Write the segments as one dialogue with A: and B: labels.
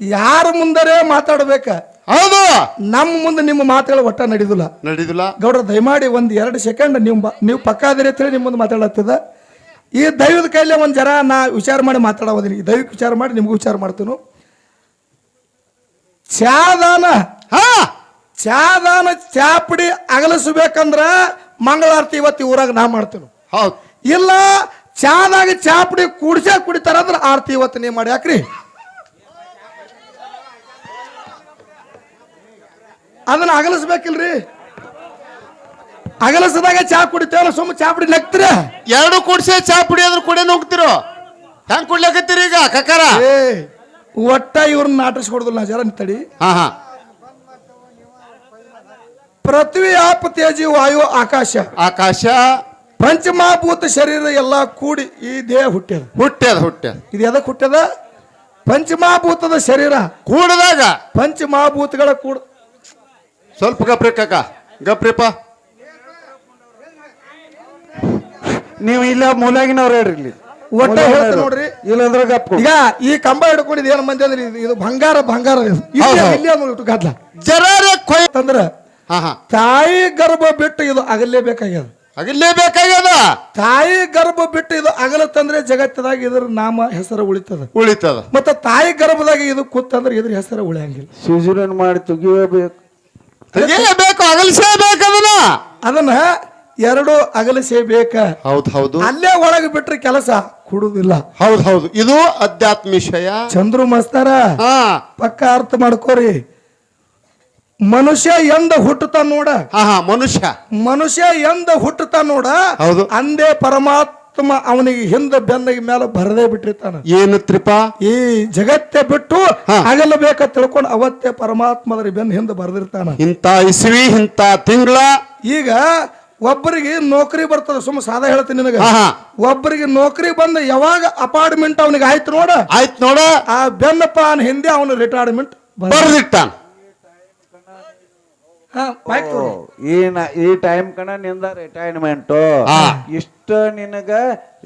A: ಯಾರ ಮುಂದರೆ ಮಾತಾಡ್ಬೇಕ?
B: ಹೌದು.
A: ನಮ್ಮ ಮುಂದೆ ನಿಮ್ಮ ಮಾತುಗಳು ಒಟ್ಟ ನಡೆದಿಲ್ಲ.
B: ನಡೀದಿಲ್ಲ.
A: ಗೌಡ್ರ ದಯಮಾಡಿ ಒಂದ್ ಎರಡು ಸೆಕೆಂಡ್ ನೀವು ನೀವು ಪಕ್ಕ ಆದ್ರೆ ಅಂತೇಳಿ ನಿಮ್ಮ ಮುಂದೆ ಮಾತಾಡತ್ತದ ಈ ದೈವದ ಕೈಲೇ ಒಂದ್ ಜರ ನಾ ವಿಚಾರ ಮಾಡಿ ಮಾತಾಡೋದಿನಿ ದೈವಕ್ಕೆ ವಿಚಾರ ಮಾಡಿ ನಿಮ್ಗೂ ವಿಚಾರ ಮಾಡ್ತೀನಿ. ಚಾದಾನ.
B: ಹಾ.
A: ಚಾದಾನ ಚಾಪಡಿ ಅಗಲಿಸ್ಬೇಕಂದ್ರ ಮಂಗಳಾರತಿ ಇವತ್ತು ಊರಾಗ ನಾ ಮಾಡ್ತೇನೆ.
B: ಹೌದು.
A: ಇಲ್ಲ ಚಾದಾಗ ಚಾಪಡಿ ಕುಡಿಸೇ ಕುಡಿತಾರ ಅಂದ್ರೆ ಆರತಿ ಇವತ್ತು ನೀವು ಮಾಡಿ ಯಾಕ್ರಿ ಅದನ್ನ ಅಗಲಿಸ್ಬೇಕಿಲ್ರಿ? ಅಗಲಿಸಿದಾಗ ಚಾ ಕುಡಿತೇವಲ್ಲ ಸುಮ್ಮ ಚಾಪಡಿ ನಗ್ತೀರ?
B: ಎರಡು ಕುಡ್ಸೆ ಚಾ ಕುಡಿಯೋದ್ರ ಕುಡಿಯೋನ್ ಹೋಗ್ತಿರೋ ಹೆಂಗ್ ಕುಡ್ಲಕತ್ತೀರಿ ಈಗ ಕಕ್ಕಾರ?
A: ಏ ಒಟ್ಟ ಇವ್ರನ್ನ ನಾಟಿಸ್ಕೊಡ್ದಲ್ಲ ಜರ ತಡಿ
B: ಹಾ ಹಾ.
A: ಪೃಥ್ವಿ ಆಪ ತೇಜಿ ವಾಯು ಆಕಾಶ.
B: ಆಕಾಶ.
A: ಪಂಚಮಹಾಭೂತ ಶರೀರ ಎಲ್ಲ ಕೂಡಿ ಈ ದೇಹ ಹುಟ್ಟ್ಯದ.
B: ಹುಟ್ಟ್ಯದ ಹುಟ್ಟ್ಯದ.
A: ಇದು ಎದಕ್ಕೆ ಹುಟ್ಟ್ಯದ? ಪಂಚಮಹಾಭೂತದ ಶರೀರ.
B: ಕೂಡದಾಗ.
A: ಪಂಚಮಹಾಭೂತಗಳ ಕೂಡ
B: ಸ್ವಲ್ಪ ಗಪ್ರಿ ಕಾಕ ಗಪ್ರಿಪ್ಪ.
C: ನೀವು ಇಲ್ಲ ಮೂಲಾಗಿನವ್ರು ಹೇಳ್ರಿ ಇಲ್ಲಿ.
A: ಒಟ್ಟ ಹೇಳ್ತಾರೆ ನೋಡ್ರಿ.
C: ಇಲ್ಲಂದ್ರೆ ಗಪ್
A: ಈಗ ಈ ಕಂಬ ಹಿಡ್ಕೊಂಡಿದ್ ಏನ್ ಮಂದಿ ಅಂದ್ರೆ ಇದು- ಇದು ಬಂಗಾರ ಬಂಗಾರ ಇದು. ಇಲ್ಲಿ
B: ಹೌದ್ ಹೌದ್.
A: ಇಲ್ಲಿ ಒಂದು ಇಟ್ಟು ಗದ್ಲ.
B: ಜರಾರೆ ಕೊಯ್
A: ಅಂತಂದ್ರ
B: ಹಾ ಹಾ.
A: ತಾಯಿ ಗರ್ಭ ಬಿಟ್ಟು ಇದು ಅಗಲೇಬೇಕಾಗ್ಯದ
B: ಅಗಲೇ ಬೇಕಾಗ್ಯದ
A: ತಾಯಿ ಗರ್ಭ ಬಿಟ್ಟು ಇದು ಅಗಲತ್ತಂದ್ರೆ ಜಗತ್ತದಾಗ ಇದ್ರ ನಾಮ ಹೆಸರು ಉಳಿತದ.
B: ಉಳಿತದ.
A: ಮತ್ತೆ ತಾಯಿ ಗರ್ಭದಾಗ ಇದು ಕೂತಂದ್ರೆ ಇದ್ರ ಹೆಸರು ಉಳಿಯಂಗಿಲ್ಲ.
C: ಸಿಜುರನ್ ಮಾಡಿ ತೆಗಿಯಬೇಕು.
B: ಬೇಕು? ಅಗಲ್ಸೇ ಬೇಕದನ್ನ
A: ಅದನ್ನ ಎರಡು ಅಗಲಿಸಬೇಕ
B: ಹೌದು ಹೌದು.
A: ಅಲ್ಲೇ ಒಳಗೆ ಬಿಟ್ರೆ ಕೆಲಸ ಕೊಡುದಿಲ್ಲ.
B: ಹೌದ್ ಹೌದು. ಇದು ಅಧ್ಯಾತ್ಮ ವಿಷಯ.
A: ಚಂದ್ರು ಮಸ್ತಾರ
B: ಹಾ.
A: ಪಕ್ಕ ಅರ್ಥ ಮಾಡ್ಕೋರಿ. ಮನುಷ್ಯ ಎಂದ ಹುಟ್ಟುತ್ತ ನೋಡ.
B: ಮನುಷ್ಯ.
A: ಮನುಷ್ಯ ಎಂದ ಹುಟ್ಟುತ್ತ ನೋಡ.
B: ಹೌದು.
A: ಅಂದೇ ಪರಮಾತ್ಮ ಅವನಿಗೆ ಹಿಂದ ಬೆನ್ನಿಗೆ ಮೇಲೆ ಬರದೇ ಬಿಟ್ಟಿರ್ತಾನ.
B: ಏನು ತ್ರಿಪ?
A: ಈ ಜಗತ್ತೇ ಬಿಟ್ಟು ಆಗಲಬೇಕ ತಿಳ್ಕೊಂಡು ಅವತ್ತೇ ಪರಮಾತ್ಮದ್ರ ಬೆನ್ನ ಹಿಂದೆ ಬರೆದಿರ್ತಾನ.
B: ಇಂತ ಇಸ್ವಿ ಇಂತ ತಿಂಗಳ?
A: ಈಗ ಒಬ್ಬರಿಗೆ ನೌಕರಿ ಬರ್ತದ ಸುಮ್ಮ ಸಾದಾ ಹೇಳ್ತೀನಿ ನಿನಗ. ಒಬ್ಬರಿಗೆ ನೌಕರಿ ಬಂದ ಯಾವಾಗ ಅಪಾರ್ಟ್ಮೆಂಟ್ ಅವನಿಗೆ ಆಯ್ತು ನೋಡ.
B: ಆಯ್ತು ನೋಡ.
A: ಆ ಬೆನ್ನಪ್ಪ ಅವನ ಹಿಂದೆ ಅವನು ರಿಟೈರ್ಮೆಂಟ್
B: ಬರ್ದಿಟ್ಟಾನ.
C: ಈ ನ- ಈ ಟೈಮ್ ಕಣ ನಿಂದ ರಿಟೈರ್ಮೆಂಟ್. ಇಷ್ಟ ನಿನಗ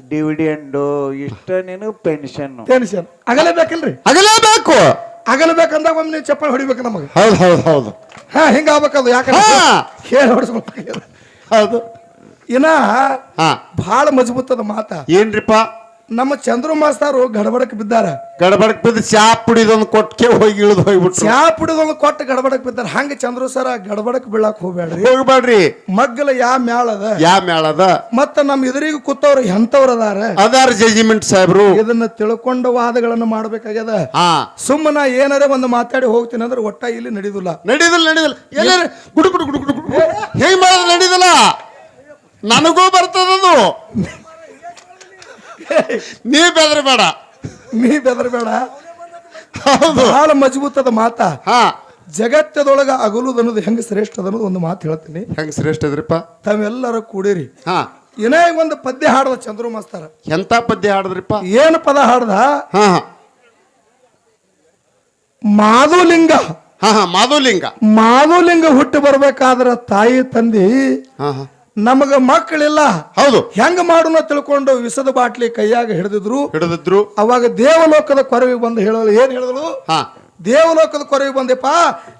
C: ಡಿವಿಡೆಂಡ್ ಇಷ್ಟ ನಿನಗ ಪೆನ್ಷನ್
A: ಆಗಲೇ ಅಗಲೇಬೇಕಿಲ್ರಿ
B: ಅಗಲೇಬೇಕು
A: ಅಗಲಬೇಕಂದಾಗ ಒಮ್ಮೆ ನೀವು ಚಪ್ಪಲಿ ಹೊಡಿಬೇಕು ನಮಗೆ.
B: ಹೌದು ಹೌದು ಹೌದು.
A: ಹಾ ಹಿಂಗ ಆಗ್ಬೇಕದು ಯಾಕಂದ್ರೆ
B: ಹಾ.
A: ಹೇಳಿ ಹೊಡ್ಸ್ಕೊಳ್ಬೇಕು
B: ಹೌದು.
A: ಇನ್ನ
B: ಹಾ.
A: ಬಹಳ ಮಜಬೂತದ ಮಾತ.
B: ಏನ್ರಿಪ್ಪ?
A: ನಮ್ಮ ಚಂದ್ರು ಮಾಸ್ತಾರು ಗಡಬಡಕ್ ಬಿದ್ದಾರ.
B: ಗಡಬಡಕ್ ಬಿದ್ದು ಚಾ ಪುಡಿದೊಂದು ಕೊಟ್ಟಕ್ಕೆ ಹೋಗಿ ಇಳಿದು ಹೋಗ್ಬಿಟ್ಟು
A: ಚಾ ಪುಡಿದೊಂದು ಕೊಟ್ಟು ಗಡಬಡಕ್ ಬಿದ್ದಾರ. ಹಂಗ ಚಂದ್ರು ಸರ ಗಡಬಡಕ್ ಬೀಳಾಕ್ ಹೋಗ್ಬೇಡ್ರಿ
B: ಹೋಗ್ಬೇಡ್ರಿ
A: ಮಗ್ಗಲ ಯಾ ಮ್ಯಾಳದ
B: ಯಾ ಮ್ಯಾಳದ
A: ಮತ್ತ ನಮ್ಮ ಎದುರಿಗೆ ಕೂತವ್ರು ಎಂತವ್ರ ಅದಾರ?
B: ಅದಾರ ಜಜ್ಮೆಂಟ್ ಸಾಹೇಬ್ರು.
A: ಇದನ್ನ ತಿಳ್ಕೊಂಡ ವಾದಗಳನ್ನು ಮಾಡ್ಬೇಕಾಗ್ಯದ? ಸುಮ್ಮನ ಏನಾರ ಒಂದು ಮಾತಾಡಿ ಹೋಗ್ತೀನಿ ಅಂದ್ರೆ ಒಟ್ಟ ಇಲ್ಲಿ ನಡೀದಿಲ್ಲ.
B: ನಡೀದಿಲ್ಲ ನಡೀದಿಲ್ಲ. ಎಲ್ಲಾರ ಗುಡುಗುಡು ಗುಡು ಗುಡು ಗುಡು ಗುಡು. ಹೆಂಗ್ ಮಾಡೋದು ನಡೀದಿಲ್ಲ? ನನಗೂ ಬರ್ತದದು. ನೀ ಬೆದರಬೇಡ
A: ನೀ ಬೆದರಬೇಡ
B: ಹೌದು.
A: ಬಹಳ ಮಜಬೂತದ ಮಾತ.
B: ಹಾ.
A: ಜಗತ್ತದೊಳಗ ಅಗಲುದು ಅನ್ನೋದು ಹೆಂಗ ಶ್ರೇಷ್ಠ ಅನ್ನೋದು ಒಂದು ಮಾತು ಹೇಳ್ತೀನಿ.
B: ಹೆಂಗ್ ಶ್ರೇಷ್ಠ ಇದ್ರಿಪ್ಪ
A: ತಾವೆಲ್ಲರೂ ಕೂಡಿರಿ.
B: ಹಾ.
A: ಏನೇ ಒಂದು ಪದ್ಯ ಹಾಡದ ಚಂದ್ರು ಮಾಸ್ತಾರ.
B: ಎಂತ ಪದ್ಯ ಹಾಡದ್ರಿಪ್ಪ?
A: ಏನು ಪದ ಹಾಡ್ದ?
B: ಹಾ ಹಾ.
A: ಮಾಧುಲಿಂಗ.
B: ಹಾ ಹಾ ಮಾಧುಲಿಂಗ.
A: ಮಾಧುಲಿಂಗ ಹುಟ್ಟಿ ಬರ್ಬೇಕಾದ್ರ ತಾಯಿ ತಂದಿ
B: ಹಾ ಹಾ.
A: ನಮಗ ಮಕ್ಕಳಿಲ್ಲ.
B: ಹೌದು.
A: ಹೆಂಗ ಮಾಡೋಣ ತಿಳ್ಕೊಂಡು ವಿಸದ ಬಾಟ್ಲಿ ಕೈಯಾಗ ಹಿಡಿದಿದ್ರು.
B: ಹಿಡಿದಿದ್ರು.
A: ಅವಾಗ ದೇವಲೋಕದ ಕೊರವಿ ಬಂದು ಹೇಳಲು ಏನ್ ಹೇಳಿದ್ರು?
B: ಹಾ.
A: ದೇವಲೋಕದ ಕೊರವಿ ಬಂದೆಪ್ಪ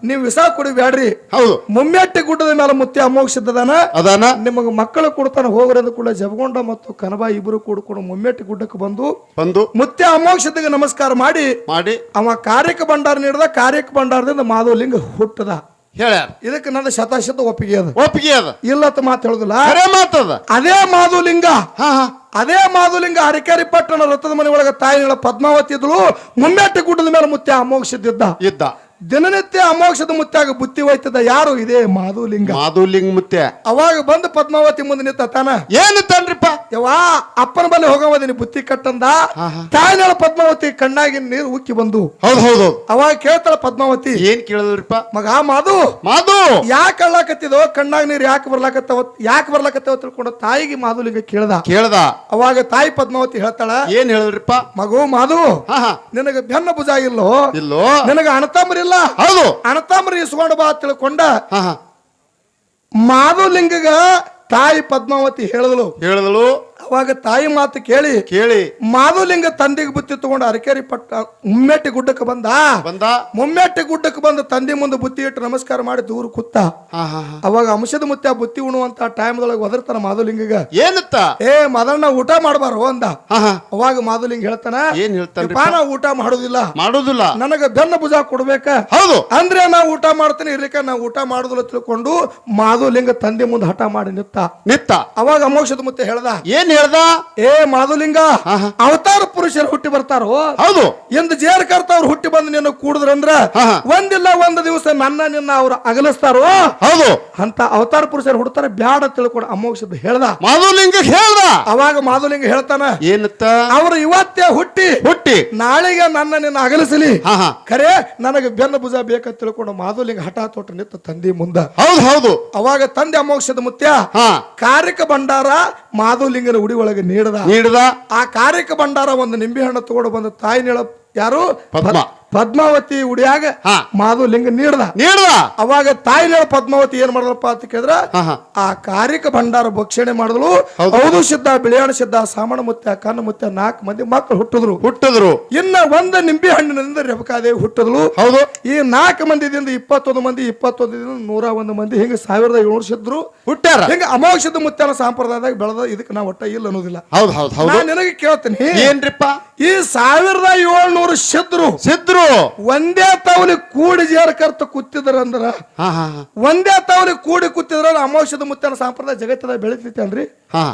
A: ನೀವು ವಿಸ ಕುಡಿಬ್ಯಾಡ್ರಿ
B: ಹೌದು.
A: ಮುಮ್ಮೆಟ್ಟಿ ಗುಡ್ಡದ ಮೇಲೆ ಮುತ್ತಿ ಅಮೋಕ್ಷದನ
B: ಅದಾನ.
A: ನಿಮಗೆ ಮಕ್ಕಳು ಕೊಡ್ತಾನೆ ಹೋಗ್ರಂದ ಕೂಡ ಜಬಗೊಂಡ ಮತ್ತು ಕನಬ ಇಬ್ಬರು ಕೂಡ್ಕೊಂಡು ಮುಮ್ಮೆಟ್ಟಿ ಗುಡ್ಡಕ್ಕೆ ಬಂದು
B: ಬಂದು
A: ಮುತ್ಯ ಅಮೋಕ್ಷದಿಗೆ ನಮಸ್ಕಾರ ಮಾಡಿ
B: ಮಾಡಿ.
A: ಅವ ಕಾರ್ಯಕ್ಕೆ ಭಂಡಾರ ನೀಡಿದ ಕಾರ್ಯಕ್ಕೆ ಭಂಡಾರದಿಂದ ಮಾಧವಲಿಂಗ ಹುಟ್ಟದ.
B: ಹೇಳ್ಯಾರ
A: ಇದಕ್ಕೆ ನನ್ನ ಶತಶತ ಒಪ್ಪಿಗೆ ಅದ.
B: ಒಪ್ಪಿಗೆ ಅದ.
A: ಇಲ್ಲತ್ತ ಮಾತು ಹೇಳುದಿಲ್ಲ.
B: ಅದೇ ಮಾತದ
A: ಅದೇ. ಮಾಧುಲಿಂಗ.
B: ಹಾ ಹಾ.
A: ಅದೇ ಮಾಧುಲಿಂಗ ಅರಕೇರಿ ಪಟ್ಟಣ ರಥದ ಮನೆ ಒಳಗ ತಾಯಿಗಳ ಪದ್ಮಾವತಿ ಇದ್ಳು ಮುಮ್ಮೆಟ್ಟಿ ಗುಡ್ಡದ ಮೇಲೆ ಮುತ್ತೆ ಅಮೋಕ್ಷದಿದ್ದ
B: ಇದ್ದ.
A: ದಿನನಿತ್ಯ ಅಮೋಕ್ಷದ ಮುತ್ಯಾಗ ಬುತ್ತಿ ಹೋಯ್ತದ ಯಾರು? ಇದೇ ಮಾಧುಲಿಂಗ.
B: ಮಾಧುಲಿಂಗ ಮುತ್ಯ.
A: ಅವಾಗ ಬಂದು ಪದ್ಮಾವತಿ ಮುಂದೆ ನಿಂತ ತಾನ?
B: ಏನು ತನ್ರಿಪ್ಪ
A: ಯವ್ವಾ ಅಪ್ಪನ ಬಲ್ಲಿ ಹೋಗವದಿನಿ ಬುತ್ತಿ ಕಟ್ಟಂದ. ತಾಯಿಗಳ ಪದ್ಮಾವತಿ ಕಣ್ಣಾಗಿ ನೀರು ಉಕ್ಕಿ ಬಂದು.
B: ಹೌದು ಹೌದು
A: ಅವಾಗ ಕೇಳ್ತಾಳ ಪದ್ಮಾವತಿ.
B: ಏನ್ ಕೇಳಿದ್ರಿಪ್ಪ?
A: ಮಗ ಮಾಧು!
B: ಮಾಧು!
A: ಯಾಕೆ ಅಳ್ಳಾಕತ್ತಿದೋ? ಕಣ್ಣಾಗ ನೀರು ಯಾಕೆ ಬರ್ಲಾಕತ್ತವ? ಯಾಕೆ ಬರ್ಲಾಕತ್ತವ ತಿಳ್ಕೊಂಡು ತಾಯಿಗೆ ಮಾಧುಲಿಂಗ ಕೇಳ್ದ.
B: ಕೇಳ್ದ.
A: ಅವಾಗ ತಾಯಿ ಪದ್ಮಾವತಿ ಹೇಳ್ತಾಳ
B: ಏನ್ ಹೇಳಿದ್ರಿಪ್ಪ?
A: ಮಗು ಮಾಧು! ನಿನಗ ಬೆನ್ನ ಭುಜ ಇಲ್ಲೋ?
B: ಇಲ್ಲೋ?
A: ನಿನಗ ಅಣತಂಬರಿಲ್ಲ
B: ಹೌದು.
A: ಅಣತಂಬರಿ ಇಸ್ಕೊಂಡು ಬಾ ತಿಳ್ಕೊಂಡ ಮಾಧುಲಿಂಗಗ ತಾಯಿ ಪದ್ಮಾವತಿ ಹೇಳಿದಳು.
B: ಹೇಳಿದಳು.
A: ಅವಾಗ ತಾಯಿ ಮಾತು ಕೇಳಿ
B: ಕೇಳಿ.
A: ಮಾಧುಲಿಂಗ ತಂದಿಗೆ ಬುತ್ತಿ ತಗೊಂಡು ಅರಕೇರಿ ಪಟ್ಟ ಮುಮ್ಮೆಟ್ಟಿ ಗುಡ್ಡಕ್ಕೆ ಬಂದ?
B: ಬಂದ.
A: ಮುಮ್ಮೆಟ್ಟಿ ಗುಡ್ಡಕ್ಕೆ ಬಂದು ತಂದಿ ಮುಂದೆ ಬುತ್ತಿ ಇಟ್ಟು ನಮಸ್ಕಾರ ಮಾಡಿ ದೂರ
B: ಕುತ್ತ
A: ಅವಾಗ ಅಂಶದ ಮುತ್ಯ ಬುತ್ತಿ ಉಣುವಂತ ಟೈಮ್ದೊಳಗೆ ಒದರ್ತಾನ ಮಾಧುಲಿಂಗಗ.
B: ಏನತ್ತ?
A: ಏ ಮದಣ್ಣ ಊಟ ಮಾಡಬಾರು ಅಂದ. ಅವಾಗ ಮಾಧುಲಿಂಗ ಹೇಳ್ತಾನ
B: ಏನ್ ಹೇಳ್ತಾನ
A: "ಯಪ್ಪ, ನಾ ಊಟ ಮಾಡುದಿಲ್ಲ.
B: ಮಾಡುದಿಲ್ಲ.
A: ನನಗ ಬೆನ್ನ ಭುಜ ಕೊಡ್ಬೇಕ.
B: ಹೌದು.
A: ಅಂದ್ರೆ ನಾ ಊಟ ಮಾಡ್ತೇನೆ ಇರ್ಲಿಕ್ಕ ನಾ ಊಟ ಮಾಡುದಿಲ್ಲ ತಿಳ್ಕೊಂಡು ಮಾಧುಲಿಂಗ ತಂದೆ ಮುಂದೆ ಹಠ ಮಾಡಿ ನಿತ್ತ.
B: ನಿತ್ತ.
A: ಅವಾಗ ಅಮೋಕ್ಷದ ಮುತ್ತೆ ಹೇಳ್ದ
B: ಏನ್ ಹೇಳ್ದ?
A: ಏ ಮಾಧುಲಿಂಗ ಅವತಾರ ಪುರುಷರು ಹುಟ್ಟಿ ಬರ್ತಾರೋ?
B: ಹೌದು.
A: ಎಂದು ಜೇರ್ ಕರ್ತವ್ರು ಹುಟ್ಟಿ ಬಂದು ನಿನ್ನ ಕೂಡಿದ್ರಂದ್ರ. ಒಂದಿಲ್ಲ ಒಂದು ದಿವಸ ನನ್ನ ನಿನ್ನ ಅವ್ರು ಅಗಲಿಸ್ತಾರೋ?
B: ಹೌದು.
A: ಅಂತ ಅವತಾರ ಪುರುಷರು ಹುಡ್ತಾರ ಬ್ಯಾಡ ತಿಳ್ಕೊಂಡು ಅಮೋಕ್ಷದ ಹೇಳ್ದ.
B: ಮಾಧುಲಿಂಗ ಹೇಳ್ದ.
A: ಅವಾಗ ಮಾಧುಲಿಂಗ ಹೇಳ್ತಾನ
B: ಏನತ್ತ?
A: ಅವ್ರು ಇವತ್ತೇ ಹುಟ್ಟಿ
B: ಹುಟ್ಟಿ.
A: ನಾಳೆಗೆ ನನ್ನ ನಿನ್ನ ಅಗಲಿಸಲಿ. ಖರೆ ನನಗೆ ಬೆನ್ನ ಭುಜ ಬೇಕಂತ ತಿಳ್ಕೊಂಡು ಮಾಧುಲಿಂಗ ಹಠ ತೋಟ ನಿಂತ ತಂದಿ ಮುಂದ.
B: ಹೌದು ಹೌದು.
A: ಅವಾಗ ತಂದೆ ಅಮೋಕ್ಷದ ಮುತ್ಯ ಕಾರ್ಯಕ ಭಂಡಾರ ಮಾಧುಲಿಂಗನ ಉಡಿ ಒಳಗೆ ನೀಡದ.
B: ನೀಡದ.
A: ಆ ಕಾರ್ಯಕ್ಕೆ ಭಂಡಾರ ಒಂದು ನಿಂಬೆ ಹಣ್ಣು ತಗೊಂಡು ಬಂದು ತಾಯಿ ನೀಳ ಯಾರು?
B: ಪದ್ಮ.
A: ಪದ್- ಪದ್ಮಾವತಿ ಉಡಿಯಾಗ
B: ಮಾಧು
A: ಲಿಂಗ ನೀಡದ.
B: ನೀಡ್ದ.
A: ಅವಾಗ ತಾಯಿ ಪದ್ಮಾವತಿ ಏನ್ ಮಾಡಿದ್ರಪ್ಪ ಅಂತ ಕೇಳಿದ್ರ ಆ ಕಾರ್ಯಕ ಭಂಡಾರ ಭಕ್ಷಣೆ ಮಾಡಿದ್ಲು
B: ಹೌದು.
A: ಸಿದ್ಧ ಬಿಳಿಯಾಣ ಸಿದ್ಧ ಸಾಮಣ ಮುತ್ಯ ಕಣ್ಣು ಮುತ್ಯ ನಾಲ್ಕು ಮಂದಿ ಮಕ್ಕಳು ಹುಟ್ಟಿದ್ರು.
B: ಹುಟ್ಟಿದ್ರು.
A: ಇನ್ನ ಒಂದ ನಿಂಬೆ ಹಣ್ಣಿನಿಂದ ರೆಬಕಾದೇವಿ ಹುಟ್ಟಿದ್ಲು
B: ಹೌದು.
A: ಈ ನಾಲ್ಕು ಮಂದಿದಿಂದ ಇಪ್ಪತ್ತೊಂದು ಮಂದಿ ಇಪ್ಪತ್ತೊಂದರಿಂದ ನೂರ ಒಂದು ಮಂದಿ ಹಿಂಗ ಸಾವಿರದ ಏಳು ಸಿದ್ರು
B: ಹುಟ್ಟಾರ
A: ಹಿಂಗ ಅಮೋಕ್ಷದ ಮುತ್ಯನ ಸಂಪ್ರದಾಯದಾಗ ಬೆಳೆದ ಇದಕ್ಕೆ ನಾ ಒಟ್ಟ ಇಲ್ಲ ಅನ್ನೋದಿಲ್ಲ.
B: ಹೌದು ಹೌದು ಹೌದು.
A: ನಾನ್ ನಿನಗೆ ಕೇಳ್ತೀನಿ.
B: ಏನ್ರಿಪ್ಪ?
A: ಈ ಸಾವಿರದ ಏಳ್ನೂರು ಸಿದ್ರು
B: ಸಿದ್ರು
A: ಒಂದೇ ತವಲಿ ಕೂಡಿ ಜೇರ್ಕರ್ತ ಕೂತಿದ್ರಂದ್ರ
B: ಹಾ ಹಾ ಹಾ.
A: ಒಂದೇ ತವಲಿ ಕೂಡಿ ಕೂತಿದ್ರ ಅಮೋಷದ ಮುತ್ತನ ಸಂಪ್ರದಾಯ ಜಗತ್ತದ ಬೆಳಿತೈತಿ ಅನ್ರಿ.
B: ಹಾ.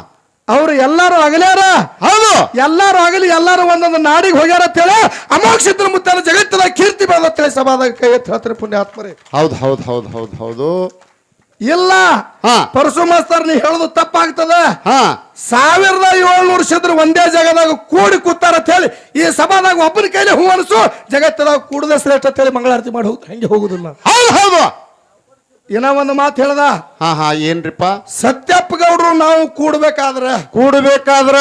A: ಅವ್ರು ಎಲ್ಲಾರು ಅಗಲ್ಯಾರ
B: ಹೌದು.
A: ಎಲ್ಲಾರು ಆಗಲಿ ಎಲ್ಲಾರು ಒಂದೊಂದು ನಾಡಿಗೆ ಹೋಗ್ಯಾರ ಅಂತೇಳಿ ಅಮೋಕ್ಷಿತ್ರ ಮುತ್ತನ ಜಗತ್ತದ ಕೀರ್ತಿ ಬೆಳೆದ ಸಭಾದಾಗ ಕೈ ಎತ್ತಿ ಹೇಳ್ತಾರೆ ಪುಣ್ಯಾತ್ಮರೇ.
B: ಹೌದು ಹೌದು ಹೌದು ಹೌದು ಹೌದು.
A: ಇಲ್ಲ.
B: ಹಾ.
A: ಪರಶು ಮಾಸ್ತರ್ ನೀ ಹೇಳುದು ತಪ್ಪಾಗ್ತದ?
B: ಹಾ.
A: ಸಾವಿರದ ಏಳ್ನೂರು ಶತ್ರು ಒಂದೇ ಜಾಗದಾಗ ಕೂಡಿ ಕೂತಾರ ಅಂತ ಹೇಳಿ ಈ ಸಭಾದಾಗ ಒಬ್ಬನ ಕೈಲಿ ಹೂ ಅನಿಸು ಜಗತ್ತದಾಗ ಕೂಡದ ಶ್ರೇಷ್ಠ ಅಂತ ಹೇಳಿ ಮಂಗಳಾರತಿ ಮಾಡಿ ಹೋಗ್ ಹಂಗೆ ಹೋಗುದಿಲ್ಲ
B: ಹೌದು ಹೌದು.
A: ಏನೋ ಒಂದು ಮಾತು ಹೇಳ್ದ?
B: ಹಾ ಹಾ ಏನ್ರಿಪ್ಪ?
A: ಸತ್ಯಪ್ಪ ಗೌಡ್ರು ನಾವು ಕೂಡ್ಬೇಕಾದ್ರ.
B: ಕೂಡ್ಬೇಕಾದ್ರ.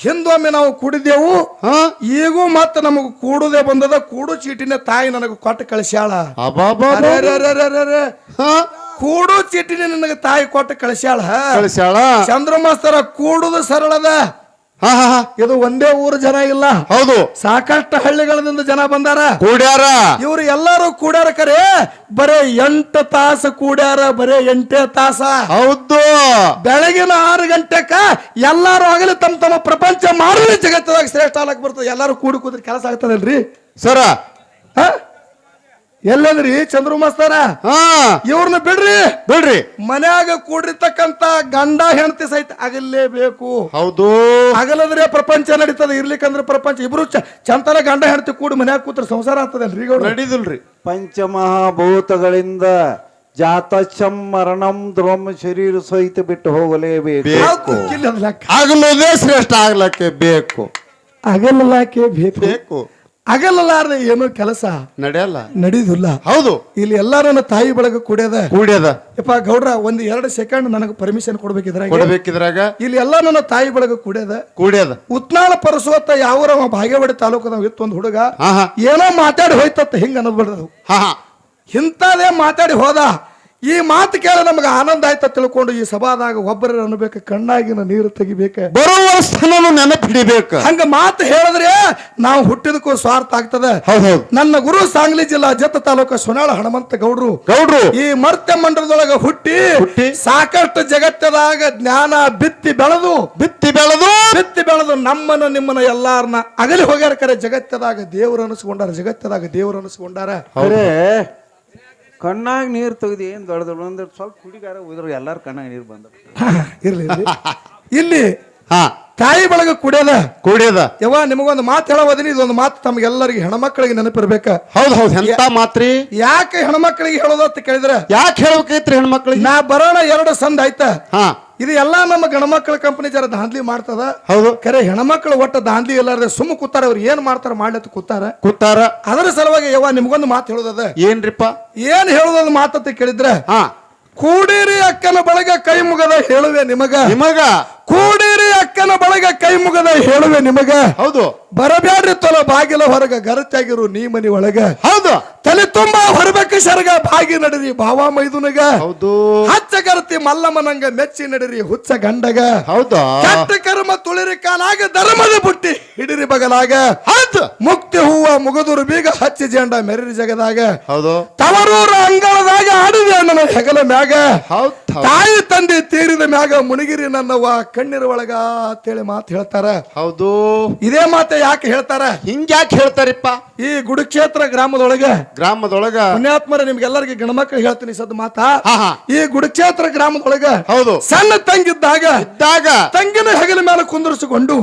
A: ಹಿಂದೊಮ್ಮೆ ನಾವು ಕುಡಿದೆವು
B: ಹಾ.
A: ಈಗೂ ಮತ್ತೆ ನಮಗ ಕೂಡುದೇ ಬಂದದ ಕೂಡು ಚೀಟಿನ ತಾಯಿ ನನಗೆ ಕೊಟ್ಟು ಕಳಿಸ್ಯಾಳ.
B: ಅಬಾಬಾ
A: ಅರೆರೆರೆರೆರೆ.
B: ಹಾ.
A: ಕೂಡು ಚೀಟಿನ ನನಗೆ ತಾಯಿ ಕೊಟ್ಟು ಕಳಿಸ್ಯಾಳ.
B: ಕಳಿಸ್ಯಾಳ?
A: ಚಂದ್ರಮಾಸ್ತರ ಕೂಡುದು ಸರಳದ
B: ಹಾ
A: ಇದು ಒಂದೇ ಊರು ಜನ ಇಲ್ಲ.
B: ಹೌದು.
A: ಸಾಕಷ್ಟು ಹಳ್ಳಿಗಳಿಂದ ಜನ ಬಂದಾರ.
B: ಕೂಡ್ಯಾರ?
A: ಇವ್ರು ಎಲ್ಲಾರು ಕೂಡ್ಯಾರ ಕರೆ. ಬರೇ ಎಂಟು ತಾಸು ಕೂಡ್ಯಾರ ಬರೇ ಎಂಟೇ ತಾಸ.
B: ಹೌದು.
A: ಬೆಳಗಿನ ಆರು ಗಂಟೆಕ ಎಲ್ಲಾರು ಆಗಲಿ ತಮ್ಮ ತಮ್ಮ ಪ್ರಪಂಚ ಮಾಡಲಿ ಜಗತ್ತದಾಗ ಶ್ರೇಷ್ಠ ಆಗಕ್ ಬರ್ತದೆ. ಎಲ್ಲಾರು ಕೂಡಿ ಕೂತ್ರೆ ಕೆಲಸ ಆಗ್ತದಲ್ರಿ?
B: ಸರ
A: ಹ? ಎಲ್ಲದ್ರಿ ಚಂದ್ರು ಮಾಸ್ತಾರ?
B: ಹಾ.
A: ಇವ್ರನ್ನ ಬಿಡ್ರಿ.
B: ಬಿಡ್ರಿ.
A: ಮನ್ಯಾಗ ಕೂಡಿರ್ತಕ್ಕಂತ ಗಂಡ ಹೆಂಡತಿ ಸಹಿತ ಆಗಲೇಬೇಕು
B: ಹೌದು.
A: ಆಗಲದ್ರೆ ಪ್ರಪಂಚ ನಡೀತದೆ ಇರ್ಲಿಕ್ಕಂದ್ರೆ ಪ್ರಪಂಚ. ಇಬ್ರು ಚ- ಚಂತನ ಗಂಡ ಹೆಂಡತಿ ಕೂಡಿ ಮನ್ಯಾಗ ಕೂತ್ರ ಸಂಸಾರ ಆಗ್ತದಲ್ರಿ ಗೌಡ್ರ?
B: ನಡೀದಿಲ್ರಿ.
C: ಪಂಚಮಹಾಭೂತಗಳಿಂದ ಜಾತಚಂ ಮರಣಂ ಧ್ರಮ ಶರೀರ ಸಹಿತ ಬಿಟ್ಟು ಹೋಗಲೇಬೇಕು.
B: ಬೇಕು.
A: ಲೆಕ್ಕ
B: ಆಗಲೋದೇ ಶ್ರೇಷ್ಠ ಆಗ್ಲಕ್ಕೆ ಬೇಕು.
A: ಆಗಲ್ಲಕ್ಕೆ ಬೇಕು.
B: ಬೇಕು.
A: ಆಗಲಾರ್ದೆ ಏನೋ ಕೆಲಸ
B: ನಡೆಯಲ್ಲ.
A: ನಡೀದಿಲ್ಲ
B: ಹೌದು.
A: ಇಲ್ಲಿ ಎಲ್ಲಾರನ್ನ ನನ್ನ ತಾಯಿ ಬಳಗ ಕೂಡ್ಯದ?
B: ಕೂಡ್ಯದ.
A: ಯಪ್ಪ ಗೌಡ್ರ ಒಂದ್ ಎರಡ್ ಸೆಕೆಂಡ್ ನನಗೆ ಪರ್ಮಿಷನ್ ಕೊಡ್ಬೇಕಿದ್ರ
B: ಕೊಡ್ಬೇಕಿದ್ರಾಗ.
A: ಇಲ್ಲಿ ಎಲ್ಲಾ ನನ್ನ ತಾಯಿ ಬಳಗ ಕೂಡ್ಯದ?
B: ಕೂಡ್ಯದ.
A: ಉತ್ನಾಳ ಪರಸೋತ್ತ ಯಾವರ ಬಾಗೇವಾಡಿ ತಾಲೂಕದ ಇತ್ತು ಒಂದ್ ಹುಡುಗ? ಏನೋ ಮಾತಾಡಿ ಹೋಯ್ತತ್ತ ಹಿಂಗ ಅನ್ನೋದ್ಬಿಡ್ದು
B: ಹಾ ಹಾ.
A: ಇಂಥದೇ ಮಾತಾಡಿ ಹೋದ. ಈ ಮಾತು ಕೇಳಿ ನಮಗೆ ಆನಂದ ಆಯ್ತ ತಿಳ್ಕೊಂಡು ಈ ಸಭಾದಾಗ ಒಬ್ಬರ ಅನ್ಬೇಕು ಕಣ್ಣಾಗಿನ ನೀರು ತೆಗಿಬೇಕ.
B: ಬರುವ ಸ್ಥಾನನು ನೆನಪು ಹಿಡಿಬೇಕ
A: ಹಂಗ ಮಾತು ಹೇಳಿದ್ರೆ ನಾವು ಹುಟ್ಟಿದಕ್ಕೂ ಸ್ವಾರ್ಥ ಆಗ್ತದ.
B: ಹೌದ್ ಹೌದು.
A: ನನ್ನ ಗುರು ಸಾಂಗ್ಲಿ ಜಿಲ್ಲಾ ಜತ್ತ ತಾಲೂಕು ಸುನಾಳ ಹನುಮಂತ ಗೌಡ್ರು.
B: ಗೌಡ್ರು.
A: ಈ ಮರ್ತ್ಯ ಮಂಡಲದೊಳಗ ಹುಟ್ಟಿ
B: ಹುಟ್ಟಿ.
A: ಸಾಕಷ್ಟು ಜಗತ್ತದಾಗ ಜ್ಞಾನ ಬಿತ್ತಿ ಬೆಳೆದು
B: ಬಿತ್ತಿ ಬೆಳೆದು
A: ಬಿತ್ತಿ ಬೆಳೆದು ನಮ್ಮನ್ನ ನಿಮ್ಮನ್ನ ಎಲ್ಲಾರನ್ನ ಅಗಲಿ ಹೋಗ್ಯಾರ ಕರೆ ಜಗತ್ತದಾಗ ದೇವ್ರ ಅನಿಸ್ಕೊಂಡಾರ ಜಗತ್ತದಾಗ ದೇವ್ರ ಅನಿಸ್ಕೊಂಡಾರ.
C: ಕಣ್ಣಾಗ ನೀರು ತೆಗ್ದು ಏನು ದೊಡ್ಡ ದೊಡ್ಡ ಅಂದ್ರೆ ಸ್ವಲ್ಪ ಕುಡಿಗಾರ ಉದ್ರ ಎಲ್ಲಾರು ಕಣ್ಣಾಗ ನೀರು ಬಂದ
A: ಇರ್ಲಿ ಇರ್ಲಿ. ಇಲ್ಲಿ
B: ಹಾ
A: ತಾಯಿ ಬಳಗ ಕುಡಿಯದ?
B: ಕುಡಿಯದ.
A: ಯವ್ವ ನಿಮಗೊಂದು ಮಾತು ಹೇಳೋದೀನಿ ಇದೊಂದು ಮಾತು ತಮಗೆಲ್ಲರಿಗೆ ಹೆಣ್ಮಕ್ಳಿಗೆ ನೆನಪಿರ್ಬೇಕ?
B: ಹೌದ್ ಹೌದ್ ಎಂತ ಮಾತ್ರಿ?
A: ಯಾಕೆ ಹೆಣ್ಮಕ್ಳಿಗೆ ಹೇಳೋದು ಅಂತ ಕೇಳಿದ್ರೆ?
B: ಯಾಕೆ ಹೇಳ್ಬೇಕೈತ್ರಿ ಹೆಣ್ಮಕ್ಳಿಗೆ?
A: ನಾ ಬರೋಣ ಎರಡು ಸಂದ ಆಯ್ತ?
B: ಹಾ.
A: ಇದು ಎಲ್ಲಾ ನಮ್ಮ ಗಣಮಕ್ಕಳ ಕಂಪನಿ ಜರ ದಾಂದ್ಲಿ ಮಾಡ್ತದ?
B: ಹೌದು.
A: ಕರೆ ಹೆಣ್ಮಕ್ಳು ಒಟ್ಟ ದಾಂದ್ಲಿ ಇಲ್ಲಾರ್ದೆ ಸುಮ್ಮ ಕೂತಾರ ಅವ್ರು ಏನ್ ಮಾಡ್ತಾರ ಮಾಡ್ಲತ್ ಕೂತಾರ?
B: ಕೂತಾರ.
A: ಅದರ ಸಲುವಾಗಿ ಯವ್ವ ನಿಮ್ಗೊಂದು ಮಾತು ಹೇಳೋದದ?
B: ಏನ್ರಿಪ್ಪ?
A: ಏನ್ ಹೇಳೋದೊಂದು ಮಾತಂತ ಕೇಳಿದ್ರೆ?
B: ಹಾ.
A: ಕೂಡಿರಿ ಅಕ್ಕನ ಬಳಗ ಕೈ ಮುಗದ ಹೇಳುವೆ ನಿಮಗ.
B: ನಿಮಗ.
A: ಕೂಡಿರಿ ಅಕ್ಕನ ಬಳಗ ಕೈ ಮುಗದ ಹೇಳುವೆ ನಿಮಗ.
B: ಹೌದು.
A: ಬರಬೇಡ್ರಿ ತೊಲ ಬಾಗಿಲ ಹೊರಗ ಗರಚಾಗಿರು ನೀ ಮನಿ ಒಳಗ.
B: ಹೌದು.
A: ತಲೆ ತುಂಬಾ ಹೊರಬೇಕು ಶರಗ ಭಾಗಿ ನಡಿರಿ ಭಾವ ಮೈದುನಗ.
B: ಹೌದು.
A: ಹಚ್ಚ ಕರತಿ ಮಲ್ಲಮ್ಮನಂಗ ಮೆಚ್ಚಿ ನಡಿರಿ ಹುಚ್ಚ ಗಂಡಗ.
B: ಹೌದು?
A: ಕೆಟ್ಟ ಕರ್ಮ ತುಳಿರಿ ಕಾಲಾಗ ಧರ್ಮದ ಬುಟ್ಟಿ ಹಿಡಿರಿ ಬಗಲಾಗ.
B: ಹೌದು.
A: ಮುಕ್ತಿ ಹೂವ ಮುಗದುರು ಬೀಗ ಹಚ್ಚಿ ಜೇಂಡ ಮೆರಿರಿ ಜಗದಾಗ.
B: ಹೌದು.
A: ತವರೂರ ಅಂಗಳದಾಗ ಆಡಿದೆ ನನ್ನ ಹೆಗಲ ಮ್ಯಾಗ.
B: ಹೌದ್.
A: ತಾಯಿ ತಂದೆ ತೀರಿದ ಮ್ಯಾಗ ಮುನಿಗಿರಿ ನನ್ನವ್ವ ಕಣ್ಣೀರ ಒಳಗ ಅಂತೇಳಿ ಮಾತು ಹೇಳ್ತಾರ.
B: ಹೌದು.
A: ಇದೇ ಮಾತ ಯಾಕೆ ಹೇಳ್ತಾರ?
B: ಹಿಂಗ್ಯಾಕೆ ಹೇಳ್ತಾರಿಪ್ಪ?
A: ಈ ಗುಡುಕ್ಷೇತ್ರ ಗ್ರಾಮದೊಳಗ
B: ಗ್ರಾಮದೊಳಗ.
A: ಪುಣ್ಯಾತ್ಮರ ನಿಮ್ಗೆಲ್ಲರಿಗೆ ಗಣಮಕ್ಕ ಹೇಳ್ತೀನಿ ಸದ್ ಮಾತಾ. ಈ ಗುಡುಕ್ಷೇತ್ರ ಗ್ರಾಮದೊಳಗ
B: ಹೌದು.
A: ಸಣ್ಣ ತಂಗಿದ್ದಾಗ
B: ಇದ್ದಾಗ
A: ತಂಗಿನ ಹೆಗಲ ಮೇಲೆ ಕುಂದರ್ಸಿಕೊಂಡು.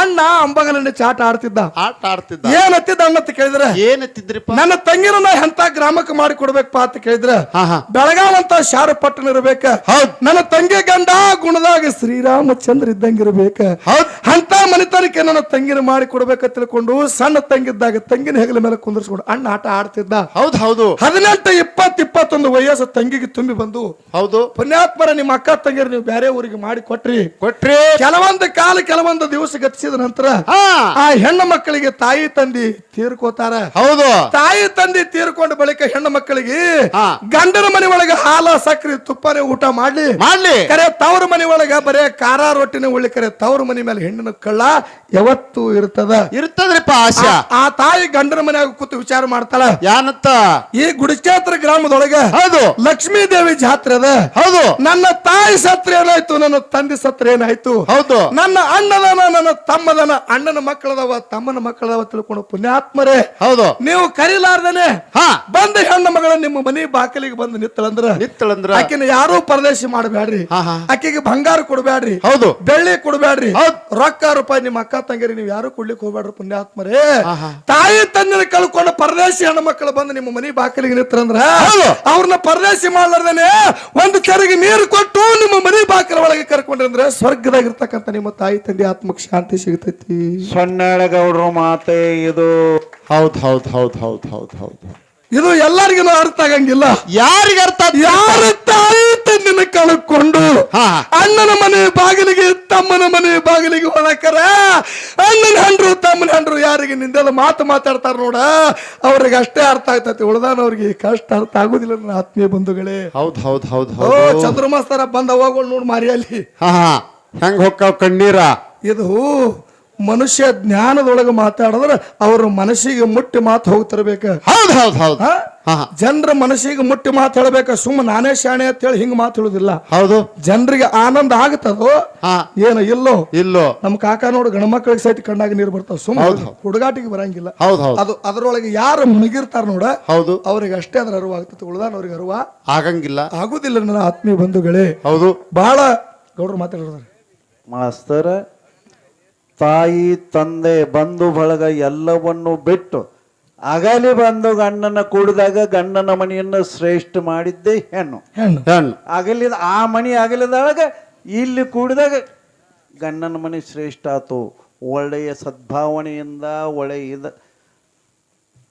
A: ಅಣ್ಣ ಅಂಬಗಲನ್ನ ಚಾಟ ಆಡ್ತಿದ್ದ.
B: ಆಟ ಆಡ್ತಿದ್ದ.
A: ಏನತ್ತಿದ್ದ ಅಣ್ಣ ಕೇಳಿದ್ರ?
B: ಏನತ್ತಿದ್ರಿಪ್ಪ
A: ನನ್ನ ತಂಗಿನ ಎಂತ ಗ್ರಾಮಕ್ಕೆ ಮಾಡಿ ಕೊಡ್ಬೇಕಪ್ಪ ಅಂತ ಕೇಳಿದ್ರ
B: ಬೆಳಗಾವಂತ ಶಾರು
A: ಬೆಳಗಾವ್ ಅಂತ ಶಾರ ಪಟ್ಟಣ ಇರ್ಬೇಕ.
B: ಹೌದ್.
A: ನನ್ನ ತಂಗಿ ಗಂಡ ಗುಣದಾಗ ಶ್ರೀರಾಮಚಂದ್ರ ಇದ್ದಂಗಿರ್ಬೇಕ.
B: ಹೌದ್.
A: ಅಂತ ಮನೆತನಕ್ಕೆ ನನ್ನ ತಂಗಿನ ಮಾಡಿ ಕೊಡ್ಬೇಕ ತಿಳ್ಕೊಂಡು ಸಣ್ಣ ತಂಗಿದ್ದಾಗ ತಂಗಿನ ಹೆಗಲ ಮೇಲೆ ಕುಂದರ್ಸ್ಕೊಂಡು ಅಣ್ಣ ಆಟ ಆಡ್ತಿದ್ದ.
B: ಹೌದ್ ಹೌದು.
A: ಹದಿನೆಂಟು ಇಪ್ಪತ್ ಇಪ್ಪತ್ತೊಂದು ವಯಸ್ಸು ತಂಗಿಗೆ ತುಂಬಿ ಬಂದು
B: ಹೌದು.
A: ಪುಣ್ಯಾತ್ಮರ ನಿಮ್ಮ ಅಕ್ಕ ತಂಗಿರು ನೀವು ಬೇರೆ ಊರಿಗೆ ಮಾಡಿ ಕೊಟ್ರಿ.
B: ಕೊಟ್ರಿ.
A: ಕೆಲವೊಂದು ಕಾಲ ಕೆಲವೊಂದು ದಿವಸ ಗತಿಸಿದ ನಂತರ ಆ ಹೆಣ್ಣು ಮಕ್ಕಳಿಗೆ ತಾಯಿ ತಂದಿ ತೀರ್ಕೋತಾರ.
B: ಹೌದು.
A: ತಾಯಿ ತಂದೆ ತೀರ್ಕೊಂಡ ಬಳಿಕ ಹೆಣ್ಣು ಮಕ್ಕಳಿಗೆ ಗಂಡನ ಮನೆ ಒಳಗ ಹಾಲ ಸಕ್ರಿ ತುಪ್ಪನೆ ಊಟ ಮಾಡ್ಲಿ.
B: ಮಾಡ್ಲಿ.
A: ಕರೆ ತವ್ರ ಮನೆ ಒಳಗ ಬರೇ ಖಾರ ರೊಟ್ಟಿನ ಉಳ್ಳಿ ಕರೆ ತವ್ರ ಮನೆ ಮೇಲೆ ಹೆಣ್ಣಿನ ಕಳ್ಳ ಯಾವತ್ತು ಇರ್ತದ.
B: ಇರ್ತದ್ರಿಪ್ಪ ಆಶಾ.
A: ಆ ತಾಯಿ ಗಂಡನ ಮನ್ಯಾಗ ಕೂತು ವಿಚಾರ ಮಾಡ್ತಾಳ.
B: ಯಾನತ್ತ?
A: ಈ ಗುಡಿಚೇತ್ರ ಗ್ರಾಮದೊಳಗ
B: ಹೌದು.
A: ಲಕ್ಷ್ಮೀ ದೇವಿ ಜಾತ್ರೆ ಅದ.
B: ಹೌದು.
A: ನನ್ನ ತಾಯಿ ಸತ್ರ ಏನಾಯ್ತು ನನ್ನ ತಂದೆ ಸತ್ರ ಏನಾಯ್ತು?
B: ಹೌದು.
A: ನನ್ನ ಅಣ್ಣದನ ನನ್ನ ತಮ್ಮದನ ಅಣ್ಣನ ಮಕ್ಕಳದವ ತಮ್ಮನ ಮಕ್ಕಳದವ ತಿಳ್ಕೊಂಡು ಪುಣ್ಯಾತ್ಮರೇ
B: ಹೌದು.
A: ನೀವು ಕರೀಲಾರ್ದನೆ
B: ಹಾ.
A: ಬಂದ ಹೆಣ್ಣು ಮಗಳ ನಿಮ್ಮ ಮನೆ ಬಾಕಲಿಗೆ ಬಂದು ನಿತ್ತಳಂದ್ರ?
B: ನಿತ್ತಳಂದ್ರ?
A: ಆಕಿನ ಯಾರು ಪರದೇಶಿ ಮಾಡಬೇಡ್ರಿ
B: ಹಾ ಹಾ.
A: ಆಕಿಗೆ ಬಂಗಾರ ಕೊಡಬೇಡ್ರಿ
B: ಹೌದು.
A: ಬೆಳ್ಳಿ ಕೊಡಬೇಡ್ರಿ
B: ಹೌದ್.
A: ರೊಕ್ಕ ರೂಪಾಯಿ ನಿಮ್ಮ ಅಕ್ಕ ತಂಗಿರಿ ನೀವು ಯಾರು ಕೊಡ್ಲಿಕ್ಕೆ ಹೋಗ್ಬೇಡ್ರಿ ಪುಣ್ಯಾತ್ಮರೇ.
B: ಹಾ, ಹಾ.
A: ತಾಯಿ ತಂದಿನ ಕಳ್ಕೊಂಡು ಪರದೇಶಿ ಹೆಣ್ಣು ಮಕ್ಕಳು ಬಂದು ನಿಮ್ಮ ಮನೆ ಬಾಕಲಿಗೆ ನಿತ್ತರಂದ್ರ
B: ಹೌದು.
A: ಅವ್ರನ್ನ ಪರದೇಶಿ ಮಾಡ್ಲಾರ್ದನೆ ಒಂದು ತೆರಿಗೆ ನೀರು ಕೊಟ್ಟು ನಿಮ್ಮ ಮನೆ ಬಾಕಲ ಒಳಗೆ ಕರ್ಕೊಂಡ್ರಂದ್ರೆ ಸ್ವರ್ಗದಾಗಿರ್ತಕ್ಕಂಥ ನಿಮ್ಮ ತಾಯಿ ತಂದೆ ಆತ್ಮಕ್ಕೆ ಶಾಂತಿ ಸಿಗ್ತೈತಿ.
C: ಗೌಡ್ರು ಮಾತೆ ಇದು.
B: ಹೌದ್ ಹೌದ್ ಹೌದ್ ಹೌದ್ ಹೌದ್ ಹೌದ್.
A: ಇದು ಎಲ್ಲರಿಗೂ ಅರ್ಥ ಆಗಂಗಿಲ್ಲ.
B: ಯಾರಿಗ ಅರ್ಥ
A: ಯಾರ ತಾಯಿ ತಂದಿನ ಕಳ್ಕೊಂಡು ಅಣ್ಣನ ಮನೆ ಬಾಗಿಲಿಗೆ ತಮ್ಮನ ಮನೆ ಬಾಗಿಲಿಗೆ ಒಳಕರ ಅಣ್ಣನ ಹಂಡ್ರು ತಮ್ಮನ ಹಂಡ್ರು ಯಾರಿಗೆ ನಿಂದೆಲ್ಲ ಮಾತು ಮಾತಾಡ್ತಾರ ನೋಡ? ಅವ್ರಿಗೆ ಅಷ್ಟೇ ಅರ್ಥ ಆಗ್ತೈತಿ. ಉಳ್ದಾನ ಅವ್ರಿಗೆ ಕಷ್ಟ ಅರ್ಥ ಆಗುದಿಲ್ಲ ನನ್ನ ಆತ್ಮೀಯ ಬಂಧುಗಳೇ.
B: ಹೌದ್ ಹೌದ್ ಹೌದ್ ಹೌದು.
A: ಚಂದ್ರಮಾಸ್ತರ ಬಂದ ಹೋಗೋಣ ನೋಡ್ ಮಾರಿ ಅಲ್ಲಿ
B: ಹಾ. ಹೆಂಗ್ ಹೊಕ್ಕಾವ್ ಕಣ್ಣೀರ?
A: ಇದು ಮನುಷ್ಯ ಜ್ಞಾನದೊಳಗೆ ಮಾತಾಡಿದ್ರೆ ಅವ್ರ ಮನಸ್ಸಿಗೆ ಮುಟ್ಟಿ ಮಾತು ಹೋಗ್ತಿರ್ಬೇಕ.
B: ಹೌದು ಹೌದು ಹೌದು.
A: ಹಾ?
B: ಹಾ ಹಾ.
A: ಜನರ ಮನಸ್ಸಿಗೆ ಮುಟ್ಟಿ ಮಾತು ಹೇಳ್ಬೇಕ. ಸುಮ್ಮ ನಾನೇ ಶಾಣೆ ಅಂತ ಹೇಳಿ ಹಿಂಗ್ ಮಾತು ಹೇಳುದಿಲ್ಲ.
B: ಹೌದು.
A: ಜನರಿಗೆ ಆನಂದ ಆಗ್ತದೋ?
B: ಹಾ.
A: ಏನು ಇಲ್ಲೋ?
B: ಇಲ್ಲೋ.
A: ನಮ್ ಕಾಕ ನೋಡು ಗಣಮಕ್ಕಳಿಗೆ ಸಹಿತ ಕಣ್ಣಾಗ ನೀರು ಬರ್ತಾವ. ಸುಮ್ಮ
B: ಹೌದು.
A: ಹುಡುಗಾಟಿಗೆ ಬರಂಗಿಲ್ಲ. ಅದು ಅದರೊಳಗೆ ಯಾರು ಮುಳುಗಿರ್ತಾರ ನೋಡ?
B: ಹೌದು.
A: ಅವ್ರಿಗೆ ಅಷ್ಟೇ ಅದ್ರ ಅರಿವು ಆಗ್ತದೆ. ಉಳ್ದಾನವ್ರಿಗೆ ಅರಿವ
B: ಆಗಂಗಿಲ್ಲ.
A: ಆಗುದಿಲ್ಲ ನನ್ನ ಆತ್ಮೀಯ ಬಂಧುಗಳೇ.
B: ಹೌದು.
A: ಬಹಳ ಗೌಡ್ರು ಮಾತಾಡಿದ್ರೆ.
C: ಮಾಸ್ತರ ತಾಯಿ ತಂದೆ ಬಂಧು ಬಳಗ ಎಲ್ಲವನ್ನು ಬಿಟ್ಟು ಅಗಲಿ ಬಂದು ಗಂಡನ ಕೂಡಿದಾಗ ಗಂಡನ ಮನೆಯನ್ನು ಶ್ರೇಷ್ಠ ಮಾಡಿದ್ದೆ ಹೆಣ್ಣು.
A: ಹೆಣ್ಣು.
B: ಹೆಣ್ಣು.
C: ಅಗಲಿದ ಆ ಮನೆ ಅಗಲಿದಾಗ ಇಲ್ಲಿ ಕೂಡಿದಾಗ ಗಂಡನ ಮನೆ ಶ್ರೇಷ್ಠ ಆತು. ಒಳ್ಳೆಯ ಸದ್ಭಾವನೆಯಿಂದ ಒಳ್ಳೆಯ ಇದ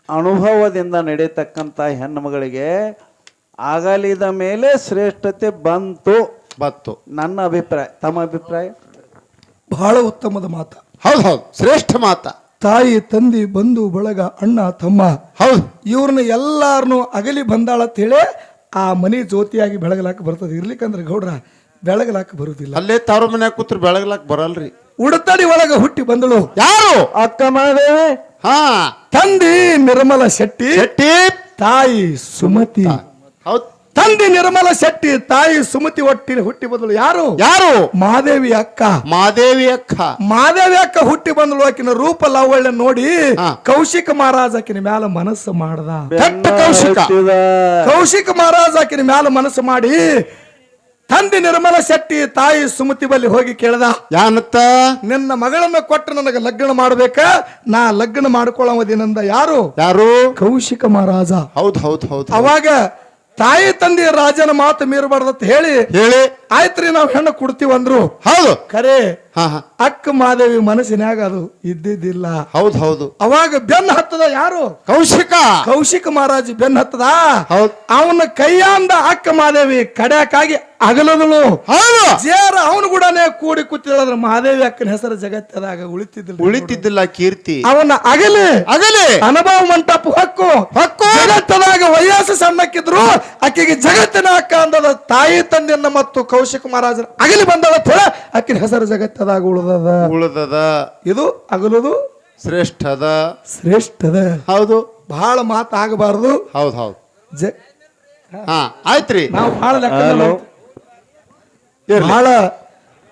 C: ಅನುಭವದಿಂದ ನಡೆಯತಕ್ಕಂಥ ಹೆಣ್ಣುಮಗಳಿಗೆ ಅಗಲಿದ ಮೇಲೆ ಶ್ರೇಷ್ಠತೆ ಬಂತು.
B: ಬತ್ತು
C: ನನ್ನ ಅಭಿಪ್ರಾಯ ತಮ್ಮ ಅಭಿಪ್ರಾಯ?
A: ಬಹಳ ಉತ್ತಮದ ಮಾತ.
B: ಹೌದು ಹೌದು ಶ್ರೇಷ್ಠ ಮಾತ.
A: ತಾಯಿ ತಂದಿ ಬಂಧು ಬಳಗ ಅಣ್ಣ ತಮ್ಮ
B: ಹೌದು.
A: ಇವ್ರನ್ನ ಎಲ್ಲಾರನು ಅಗಲಿ ಬಂದಾಳ ಅಂತೇಳಿ ಆ ಮನೆ ಜ್ಯೋತಿಯಾಗಿ ಬೆಳಗಲಾಕ ಬರ್ತದೆ. ಇರ್ಲಿಕ್ಕಂದ್ರೆ ಗೌಡ್ರ ಬೆಳಗಲಾಕ ಬರುದಿಲ್ಲ.
B: ಅಲ್ಲೇ ತಾರ ಮನ್ಯಾಗ ಕೂತ್ರು ಬೆಳಗ್ಲಾಕ್ ಬರಲ್ರಿ.
A: ಉಡತಡಿ ಒಳಗ ಹುಟ್ಟಿ ಬಂದಳು.
B: ಯಾರು?
C: ಅಕ್ಕ ಮಾದೇವಿ
B: ಹಾ.
A: ತಂದಿ ನಿರ್ಮಲ ಶೆಟ್ಟಿ.
B: ಶೆಟ್ಟಿ.
A: ತಾಯಿ ಸುಮತಿ.
B: ಹೌದ್.
A: ತಂದೆ ನಿರ್ಮಲ ಶೆಟ್ಟಿ ತಾಯಿ ಸುಮತಿ ಒಟ್ಟಿನ ಹುಟ್ಟಿ ಬಂದಳು ಯಾರು?
B: ಯಾರು?
A: ಮಾದೇವಿ ಅಕ್ಕ.
B: ಮಾದೇವಿ ಅಕ್ಕ.
A: ಮಾದೇವಿ ಅಕ್ಕ ಹುಟ್ಟಿ ಬಂದಳು ಆಕಿನ ರೂಪ ಲವಳ್ಳ ನೋಡಿ ಕೌಶಿಕ ಮಹಾರಾಜ ಆಕಿನ ಮ್ಯಾಲ ಮನಸ್ಸು ಮಾಡ್ದ.
B: ಕೌಶಿಕ.
A: ಕೌಶಿಕ ಮಹಾರಾಜ ಆಕಿನ ಮ್ಯಾಲ ಮನಸ್ಸು ಮಾಡಿ ತಂದೆ ನಿರ್ಮಲ ಶೆಟ್ಟಿ ತಾಯಿ ಸುಮತಿ ಬಲ್ಲಿ ಹೋಗಿ ಕೇಳ್ದ.
B: ಯಾನತ್ತ?
A: ನಿನ್ನ ಮಗಳನ್ನ ಕೊಟ್ಟು ನನಗೆ ಲಗ್ನ ಮಾಡ್ಬೇಕ? ನಾ ಲಗ್ನ ಮಾಡ್ಕೊಳ್ಳೋದಿನಂದ ಯಾರು?
B: ಯಾರು?
A: ಕೌಶಿಕ ಮಹಾರಾಜ.
B: ಹೌದ್ ಹೌದ್ ಹೌದ್.
A: ಅವಾಗ ತಾಯಿ ತಂದೆ ರಾಜನ ಮಾತು ಮೀರಬಾರ್ದಂತ ಹೇಳಿ
B: ಹೇಳಿ
A: ಆಯ್ತ್ರಿ ನಾವ್ ಹೆಣ್ಣು ಕೊಡ್ತೀವಂದ್ರು
B: ಹೌದು.
A: ಖರೆ
B: ಹಾ ಹಾ.
A: ಅಕ್ಕ ಮಾದೇವಿ ಮನಸ್ಸಿನಾಗ ಅದು ಇದ್ದಿದ್ದಿಲ್ಲ.
B: ಹೌದು ಹೌದು.
A: ಅವಾಗ ಬೆನ್ನ ಹತ್ತದ ಯಾರು?
B: ಕೌಶಿಕ.
A: ಕೌಶಿಕ ಮಹಾರಾಜ್ ಬೆನ್ನ ಹತ್ತದ?
B: ಹೌದು.
A: ಅವನ ಕೈಯಾಂದ ಅಕ್ಕ ಮಾದೇವಿ ಕಡ್ಯಾಕಾಗಿ ಅಗಲದಳು.
B: ಹೌದು.
A: ಜೇರ ಅವನು ಕೂಡ ಕೂಡಿ ಕೂತಿದ್ರ ಮಹಾದೇವಿ ಅಕ್ಕನ ಹೆಸರು ಜಗತ್ತದಾಗ ಉಳಿತಿದ್ದಿಲ್ಲ
B: ಉಳಿತಿದ್ದಿಲ್ಲ ಕೀರ್ತಿ.
A: ಅವನ ಅಗಲಿ.
B: ಅಗಲಿ.
A: ಅನುಭವ ಮಂಟಪ ಹಕ್ಕು.
B: ಹಕ್ಕು.
A: ಜಗತ್ತದಾಗ ವಯಸ್ಸು ಸಣ್ಣಕ್ಕಿದ್ರು ಆಕೆಗೆ ಜಗತ್ತಿನ ಅಕ್ಕ ಅಂದದ ತಾಯಿ ತಂದೆಯನ್ನ ಮತ್ತು ಕೌಶಿಕ ಮಹಾರಾಜ ಅಗಲಿ ಬಂದಳ ತೊಳ ಆಕಿನ ಹೆಸರು ಜಗತ್ತದಾಗ ಉಳಿದದ.
B: ಉಳಿದದ.
A: ಇದು ಅಗಲದು
B: ಶ್ರೇಷ್ಠದ.
A: ಶ್ರೇಷ್ಠದ.
B: ಹೌದು.
A: ಬಹಳ ಮಾತಾಗಬಾರದು
B: ಹೌದು ಹೌದು.
A: ಜ
B: ಹಾ ಆಯ್ತ್ರಿ.
A: ನಾವು ಬಹಳ ಲೆಕ್ಕ. ಬಹಳ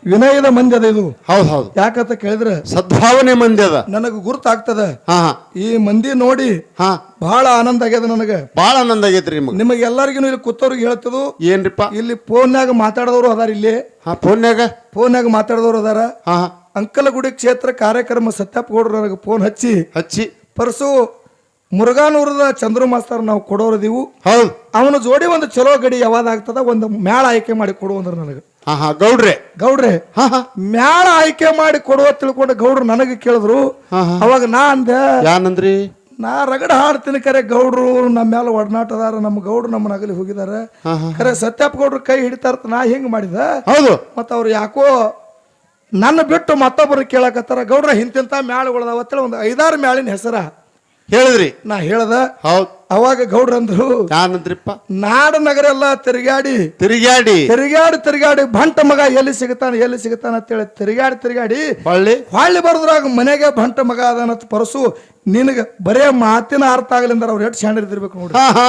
A: ವಿನಯದ ಮಂದಿ ಅದ ಇದು.
B: ಹೌದು ಹೌದು.
A: ಯಾಕಂತ ಕೇಳಿದ್ರೆ
B: ಸದ್ಭಾವನೆ ಮಂದಿ ಅದ
A: ನನಗೆ ಗುರುತಾಗ್ತದ.
B: ಹಾ ಹಾ.
A: ಈ ಮಂದಿ ನೋಡಿ
B: ಹಾ.
A: ಬಹಳ ಆನಂದ ಆಗ್ಯದ ನನಗೆ.
B: ಬಹಳ ಆನಂದ ಆಗೈತ್ರಿ ನಿಮಗೆ.
A: ನಿಮಗೆ ಎಲ್ಲರಿಗೂ ಇಲ್ಲಿ ಕೂತವ್ರಿಗೆ ಹೇಳ್ತದು.
B: ಏನ್ರಿಪ್ಪ?
A: ಇಲ್ಲಿ ಫೋನ್ಯಾಗ ಮಾತಾಡದವರು ಅದಾರ ಇಲ್ಲಿ.
B: ಹಾ ಫೋನ್ಯಾಗ?
A: ಫೋನ್ಯಾಗ ಮಾತಾಡದವ್ರು ಅದಾರ.
B: ಹಾ ಹಾ.
A: ಅಂಕಲಗುಡಿ ಕ್ಷೇತ್ರ ಕಾರ್ಯಕ್ರಮ ಸತ್ಯಪ್ಪ ಗೌಡ್ರು ನನಗೆ ಫೋನ್ ಹಚ್ಚಿ.
B: ಹಚ್ಚಿ.
A: ಪರಸು ಮುರುಘಾನೂರದ ಚಂದ್ರು ಮಾಸ್ತರ್ ನಾವು ಕೊಡೋರದೀವು.
B: ಹೌದು.
A: ಅವನ ಜೋಡಿ ಒಂದು ಚಲೋ ಗಡಿ ಯಾವಾಗ ಆಗ್ತದ ಒಂದು ಮ್ಯಾಳ ಆಯ್ಕೆ ಮಾಡಿ ಕೊಡು ಅಂದ್ರೆ ನನಗೆ.
B: ಹಾ ಹಾ ಗೌಡ್ರೆ.
A: ಗೌಡ್ರೆ
B: ಹಾ ಹಾ.
A: ಮ್ಯಾಳ ಆಯ್ಕೆ ಮಾಡಿ ಕೊಡುವ ತಿಳ್ಕೊಂಡು ಗೌಡ್ರು ನನಗೆ ಕೇಳಿದ್ರು.
B: ಹಾ, ಹಾ.
A: ಅವಾಗ ನಾ ಅಂದೆ
B: ಯಾನಂದ್ರಿ?
A: ನಾ ರಗಡ ಹಾಡ್ತೀನಿ ಕರೆ ಗೌಡ್ರು ನಮ್ಮ ಮ್ಯಾಲ ಒಡನಾಟದಾರ ನಮ್ಮ ಗೌಡ್ರು ನಮ್ಮ ನಗಲಿ ಹೋಗಿದಾರೆ
B: ಹಾ, ಹಾ.
A: ಕರೆ ಸತ್ಯಪ್ಪ ಗೌಡ್ರು ಕೈ ಹಿಡಿತಾರ ನಾ ಹೆಂಗ್ ಮಾಡಿದ?
B: ಹೌದು.
A: ಮತ್ತ ಅವ್ರು ಯಾಕೋ ನನ್ನ ಬಿಟ್ಟು ಮತ್ತೊಬ್ಬರು ಕೇಳಕತ್ತಾರ. ಗೌಡ್ರ ಹಿಂತಿಂತ ಮ್ಯಾಳ ಅಂತೇಳಿ ಒಂದು ಐದಾರು ಮ್ಯಾಳಿನ ಹೆಸರ.
B: ಹೇಳಿದ್ರಿ.
A: ನಾ ಹೇಳ್ದ
B: ಹೌದು.
A: ಅವಾಗ ಗೌಡ್ರಂದ್ರು
B: ಯಾನಂದ್ರಿಪ್ಪ?
A: ನಾಡ ನಗರ ಎಲ್ಲ ತಿರುಗಾಡಿ
B: ತಿರುಗಾಡಿ
A: ತಿರುಗಾಡಿ ತಿರುಗಾಡಿ ಬಂಟ ಮಗ ಎಲ್ಲಿ ಸಿಗತಾನ ಎಲ್ಲಿ ಸಿಗ್ತಾನ ಅಂತ ಹೇಳಿ ತಿರುಗಾಡಿ ತಿರುಗಾಡಿ
B: ಹೊಳ್ಳಿ.
A: ಹೊಳ್ಳಿ ಬರದ್ರಾಗ ಮನೆಗೆ ಭಂಟ ಮಗ ಅಂತ ಪರಸು ನಿನಗ ಬರೇ ಮಾತಿನ ಅರ್ಥ ಆಗ್ಲಿಂದ್ರ ಅವ್ರು ಎಷ್ಟು ಶಾಣ ಇರ್ದಿರ್ಬೇಕು
B: ಹಾ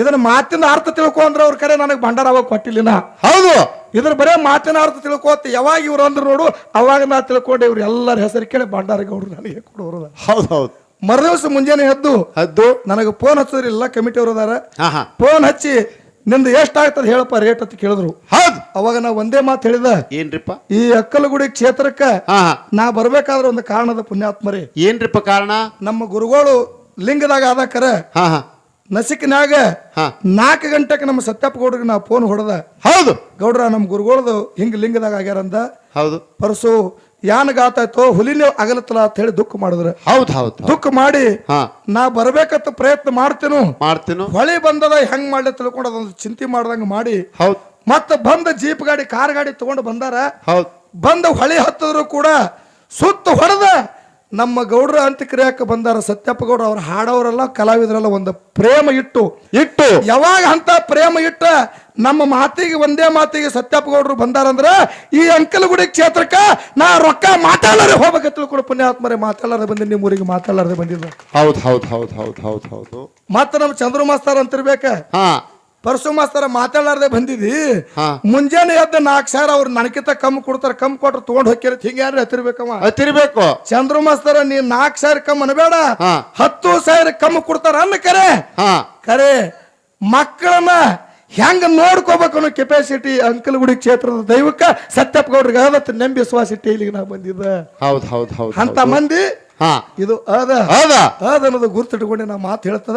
A: ಇದನ್ನ ಮಾತಿನ ಅರ್ಥ ತಿಳ್ಕೊ ಅಂದ್ರೆ ಅವ್ರ ಕರೆ ನನಗೆ ಭಂಡಾರ ಅವಾಗ ಕೊಟ್ಟಿಲ್ಲ
B: ಹೌದು.
A: ಇದ್ರ ಬರೇ ಮಾತಿನ ಅರ್ಥ ತಿಳ್ಕೋತ ಯಾವಾಗ ಇವ್ರು ಅಂದ್ರು ನೋಡು ಅವಾಗ ನಾ ತಿಳ್ಕೊಂಡೆ ಇವ್ರು ಎಲ್ಲರ ಹೆಸರು ಕೇಳಿ ಭಂಡಾರ ಗೌಡ್ರು ನನಗೆ ಕೊಡೋರು.
B: ಹೌದು ಹೌದು.
A: ಮರುದಿವಸ ಮುಂಜಾನೆ ಎದ್ದು
B: ಹದ್ದು
A: ನನಗೆ ಫೋನ್ ಹಚ್ಚಿದ್ರಿ ಎಲ್ಲ ಕಮಿಟಿ ಅವರು ಅದಾರ.
B: ಹಾ ಹಾ
A: ಫೋನ್ ಹಚ್ಚಿ ನಿಂದು ಎಷ್ಟಾಗ್ತದ ಹೇಳಪ್ಪ ರೇಟ್ ಅಂತ ಕೇಳಿದ್ರು.
B: ಹೌದು.
A: ಅವಾಗ ನಾ ಒಂದೇ ಮಾತು ಹೇಳಿದ.
B: ಏನ್ರಿಪ್ಪ?
A: ಈ ಅಕ್ಕಲಗುಡಿ ಕ್ಷೇತ್ರಕ್ಕ
B: ಹಾ ಹಾ
A: ನಾ ಬರ್ಬೇಕಾದ್ರೆ ಒಂದು ಕಾರಣದ ಪುಣ್ಯಾತ್ಮರಿ
B: ಏನ್ರಿಪ್ಪ ಕಾರಣ?
A: ನಮ್ಮ ಗುರುಗಳು ಲಿಂಗದಾಗ ಆದಾಕರ
B: ಹಾ ಹಾ
A: ನಸಿಕಿನಾಗ
B: ಹಾ.
A: ನಾಲ್ಕು ಗಂಟೆಗೆ ನಮ್ಮ ಸತ್ಯಪ್ಪ ಗೌಡ್ರಿಗೆ ನಾ ಫೋನ್ ಹೊಡೆದ.
B: ಹೌದು.
A: ಗೌಡ್ರ ನಮ್ಮ ಗುರುಗಳದು ಹಿಂಗ್ ಲಿಂಗದಾಗ ಆಗ್ಯಾರಂದ
B: ಹೌದು.
A: ಪರಸು ಯಾನ್ ಗಾತಾಯ್ತೋ ಹುಲಿನೇ ಆಗಲತ್ತಲ್ಲ ಅಂತ ಹೇಳಿ ದುಃಖ ಮಾಡಿದ್ರೆ.
B: ಹೌದು ಹೌದು
A: ದುಃಖ ಮಾಡಿ
B: ಹಾ.
A: ನಾ ಬರ್ಬೇಕಂತ ಪ್ರಯತ್ನ ಮಾಡ್ತೇನು.
B: ಮಾಡ್ತೀನು.
A: ಹೊಳಿ ಬಂದದ ಹೆಂಗ್ ಮಾಡ್ಲಿ ತಿಳ್ಕೊಂಡು ಅದೊಂದು ಚಿಂತೆ ಮಾಡ್ದಂಗ ಮಾಡಿ.
B: ಹೌದು.
A: ಮತ್ತ ಬಂದ ಜೀಪ್ ಗಾಡಿ ಕಾರ್ ಗಾಡಿ ತಗೊಂಡು ಬಂದಾರ.
B: ಹೌದು.
A: ಬಂದ ಹೊಳಿ ಹತ್ತದ್ರು ಕೂಡ ಸುತ್ತ ಹೊಡೆದ ನಮ್ಮ ಗೌಡ್ರ ಅಂತ್ಯಕ್ರಿಯಕ್ಕೆ ಬಂದಾರ ಸತ್ಯಪ್ಪ ಗೌಡ್ರ ಅವ್ರು ಹಾಡೋರೆಲ್ಲ ಕಲಾವಿದರೆಲ್ಲ ಒಂದು ಪ್ರೇಮ ಇಟ್ಟು
B: ಇಟ್ಟು.
A: ಯಾವಾಗ ಅಂತ ಪ್ರೇಮ ಇಟ್ಟ ನಮ್ಮ ಮಾತಿಗೆ ಒಂದೇ ಮಾತಿಗೆ ಸತ್ಯಪ್ಪ ಗೌಡ್ರು ಬಂದಾರಂದ್ರ ಈ ಅಂಕಲಗುಡಿ ಕ್ಷೇತ್ರಕ್ಕ ನಾ ರೊಕ್ಕ ಮಾತಾಡಲಾರೆ ಹೋಗ್ಬೇಕು ತಿಳ್ಕೊಂಡು ಪುಣ್ಯಾತ್ಮರೇ ಮಾತಾಡಲಾರೆ ಬಂದಿ ನಿಮ್ಮ ಊರಿಗೆ ಮಾತಾಡಲಾರದೆ ಬಂದಿದ್ದ.
B: ಹೌದು ಹೌದು ಹೌದು ಹೌದು ಹೌದು ಹೌದು.
A: ಮತ್ತೆ ನಮ್ಮ ಚಂದ್ರ ಮಾಸ್ತಾರ ಅಂತಿರ್ಬೇಕ?
B: ಹಾ.
A: ಪರಸು ಮಾಸ್ತರ ಮಾತಾಡಲಾರ್ದೆ ಬಂದಿದಿ
B: ಹಾ.
A: ಮುಂಜಾನೆ ಎದ್ದ ನಾಲ್ಕು ಸಾವಿರ ಅವ್ರು ನನಕಿಂತ ಕಮ್ಮಿ ಕೊಡ್ತಾರ ಕಮ್ಮಿ ಕೊಟ್ರೆ ತಗೊಂಡ್ ಹೋಗ್ಯಾರ ಹಿಂಗ ಯಾರು ಹತ್ತಿರ್ಬೇಕಮ್ಮ
B: ಹತ್ತಿರ್ಬೇಕು.
A: ಚಂದ್ರು ಮಾಸ್ತರ ನೀ ನಾಲ್ಕು ಸಾವಿರ ಕಮ್ಮಿ ಅನ್ಬೇಡ.
B: ಹಾ.
A: ಹತ್ತು ಸಾವಿರ ಕಮ್ಮಿ ಕೊಡ್ತಾರ ಅನ್ನ ಕರೆ.
B: ಹಾ.
A: ಕರೆ ಮಕ್ಕಳನ್ನ ಹೆಂಗ ನೋಡ್ಕೋಬೇಕು ಅನ್ನೋ ಕೆಪಾಸಿಟಿ ಅಂಕಲ್ ಗುಡಿ ಕ್ಷೇತ್ರದ ದೈವಕ್ಕ ಸತ್ಯಪ್ಪ ಗೌಡ್ರಿಗೆ ಅದತ್ತು ನಂಬಿ ವಿಶ್ವಾಸಿಟಿ ಇಲ್ಲಿಗೆ ನಾ ಬಂದಿದ್ದ.
B: ಹೌದು ಹೌದು ಹೌದು
A: ಅಂತ ಮಂದಿ ಇದು ಅದ.
B: ಅದ.
A: ಅದ ಅನ್ನೋದು ಗುರ್ತಿಟ್ಕೊಂಡು ನಾ ಮಾತು ಹೇಳ್ತದ.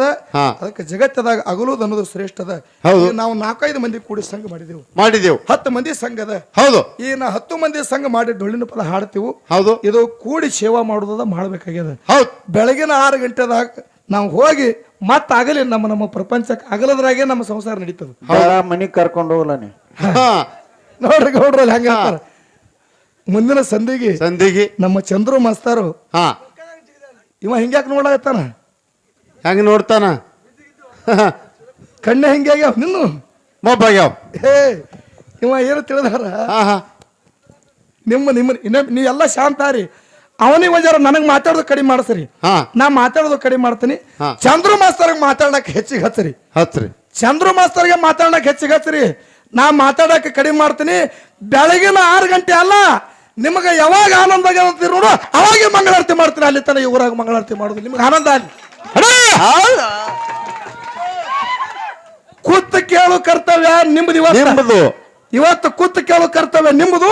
A: ಅದಕ್ಕೆ ಜಗತ್ತದಾಗ ಅಗಲೋದು ಅನ್ನೋದು ಶ್ರೇಷ್ಠದ. ನಾವು ನಾಲ್ಕೈದು ಮಂದಿ ಕೂಡಿ ಸಂಘ ಮಾಡಿದೆವು.
B: ಮಾಡಿದೆವು.
A: ಹತ್ತು ಮಂದಿ ಸಂಘ ಅದ.
B: ಹೌದು.
A: ಈ ನಾ ಹತ್ತು ಮಂದಿ ಸಂಘ ಮಾಡಿ ಡೊಳ್ಳಿನ ಪದ ಹಾಡ್ತೀವಿ.
B: ಹೌದು.
A: ಇದು ಕೂಡಿ ಸೇವಾ ಮಾಡೋದದ ಮಾಡ್ಬೇಕಾಗ್ಯದ.
B: ಹೌದು.
A: ಬೆಳಗಿನ ಆರು ಗಂಟೆದಾಗ ನಾವು ಹೋಗಿ ಮತ್ತ ಆಗಲಿ ನಮ್ಮ ನಮ್ಮ ಪ್ರಪಂಚಕ್ಕೆ ಅಗಲದ್ರಾಗೆ ನಮ್ಮ ಸಂಸಾರ ನಡೀತದ.
C: ಮನೆ ಮನಿಗ್ ಕರ್ಕೊಂಡು ಹೋಗ್ಲ ನೀ?
B: ಹಾ.
A: ನೋಡ್ರಿ ಗೌಡ್ರಲ್ಲಿ ಹಂಗ ಮುಂದಿನ ಸಂಧಿಗೆ
B: ಸಂಧಿಗೆ
A: ನಮ್ಮ ಚಂದ್ರು ಮಾಸ್ತರು
B: ಹಾ.
A: ಇವ ಹಿಂಗ್ಯಾಕೆ ನೋಡಾಗತ್ತಾನ
B: ಹೆಂಗ್ ನೋಡ್ತಾನ?
A: ಕಣ್ಣೆ ಹಿಂಗ್ಯಾಗ್ಯಾವ ನಿನ್ನು
B: ಮೊಬ್ಬಾಗ್ಯಾವ
A: ಹೇ ಇವ ಏನು ತಿಳಿದಾರ?
B: ಹಾ ಹಾ.
A: ನಿಮ್ಮ ನಿಮ್ಮ ಇನ್ನ ನೀವೆಲ್ಲ ಶಾಂತ ರೀ ಅವನಿಗೆ ಒಂಜಾರ ನನಗೆ ಮಾತಾಡೋದು ಕಡಿಮೆ ಮಾಡಿಸ್ರಿ.
B: ಹಾ.
A: ನಾ ಮಾತಾಡೋದು ಕಡಿಮೆ ಮಾಡ್ತೀನಿ.
B: ಹಾ.
A: ಚಂದ್ರು ಮಾಸ್ತರ್ಗೆ ಮಾತಾಡಕ್ಕೆ ಹೆಚ್ಚಿಗೆ ಹಚ್ಚರಿ
B: ಹತ್ರಿ
A: ಚಂದ್ರು ಮಾಸ್ತರ್ಗೆ ಮಾತಾಡಕ್ಕೆ ಹೆಚ್ಚಿಗೆ ಹಚ್ಚರಿ ನಾ ಮಾತಾಡಕ್ಕೆ ಕಡಿಮೆ ಮಾಡ್ತೀನಿ. ಬೆಳಗಿನ ಆರು ಗಂಟೆ ಅಲ್ಲ ನಿಮಗೆ ಯಾವಾಗ ಆನಂದ ಆಗಿರೋ ನೋಡು ಅವಾಗೆ ಮಂಗಳಾರತಿ ಮಾಡ್ತೀರ? ಅಲ್ಲಿ ತನ ಈ ಊರಾಗ ಮಂಗಳಾರತಿ ಮಾಡೋದು. ನಿಮ್ಗೆ ಆನಂದ ಅಲ್ಲಿ ಕೂತ್ ಕೇಳು ಕರ್ತವ್ಯ ನಿಮ್ದು ಇವತ್ತು. ಇವತ್ತು ಕೂತ್ ಕೇಳು ಕರ್ತವ್ಯ ನಿಮ್ಮದು.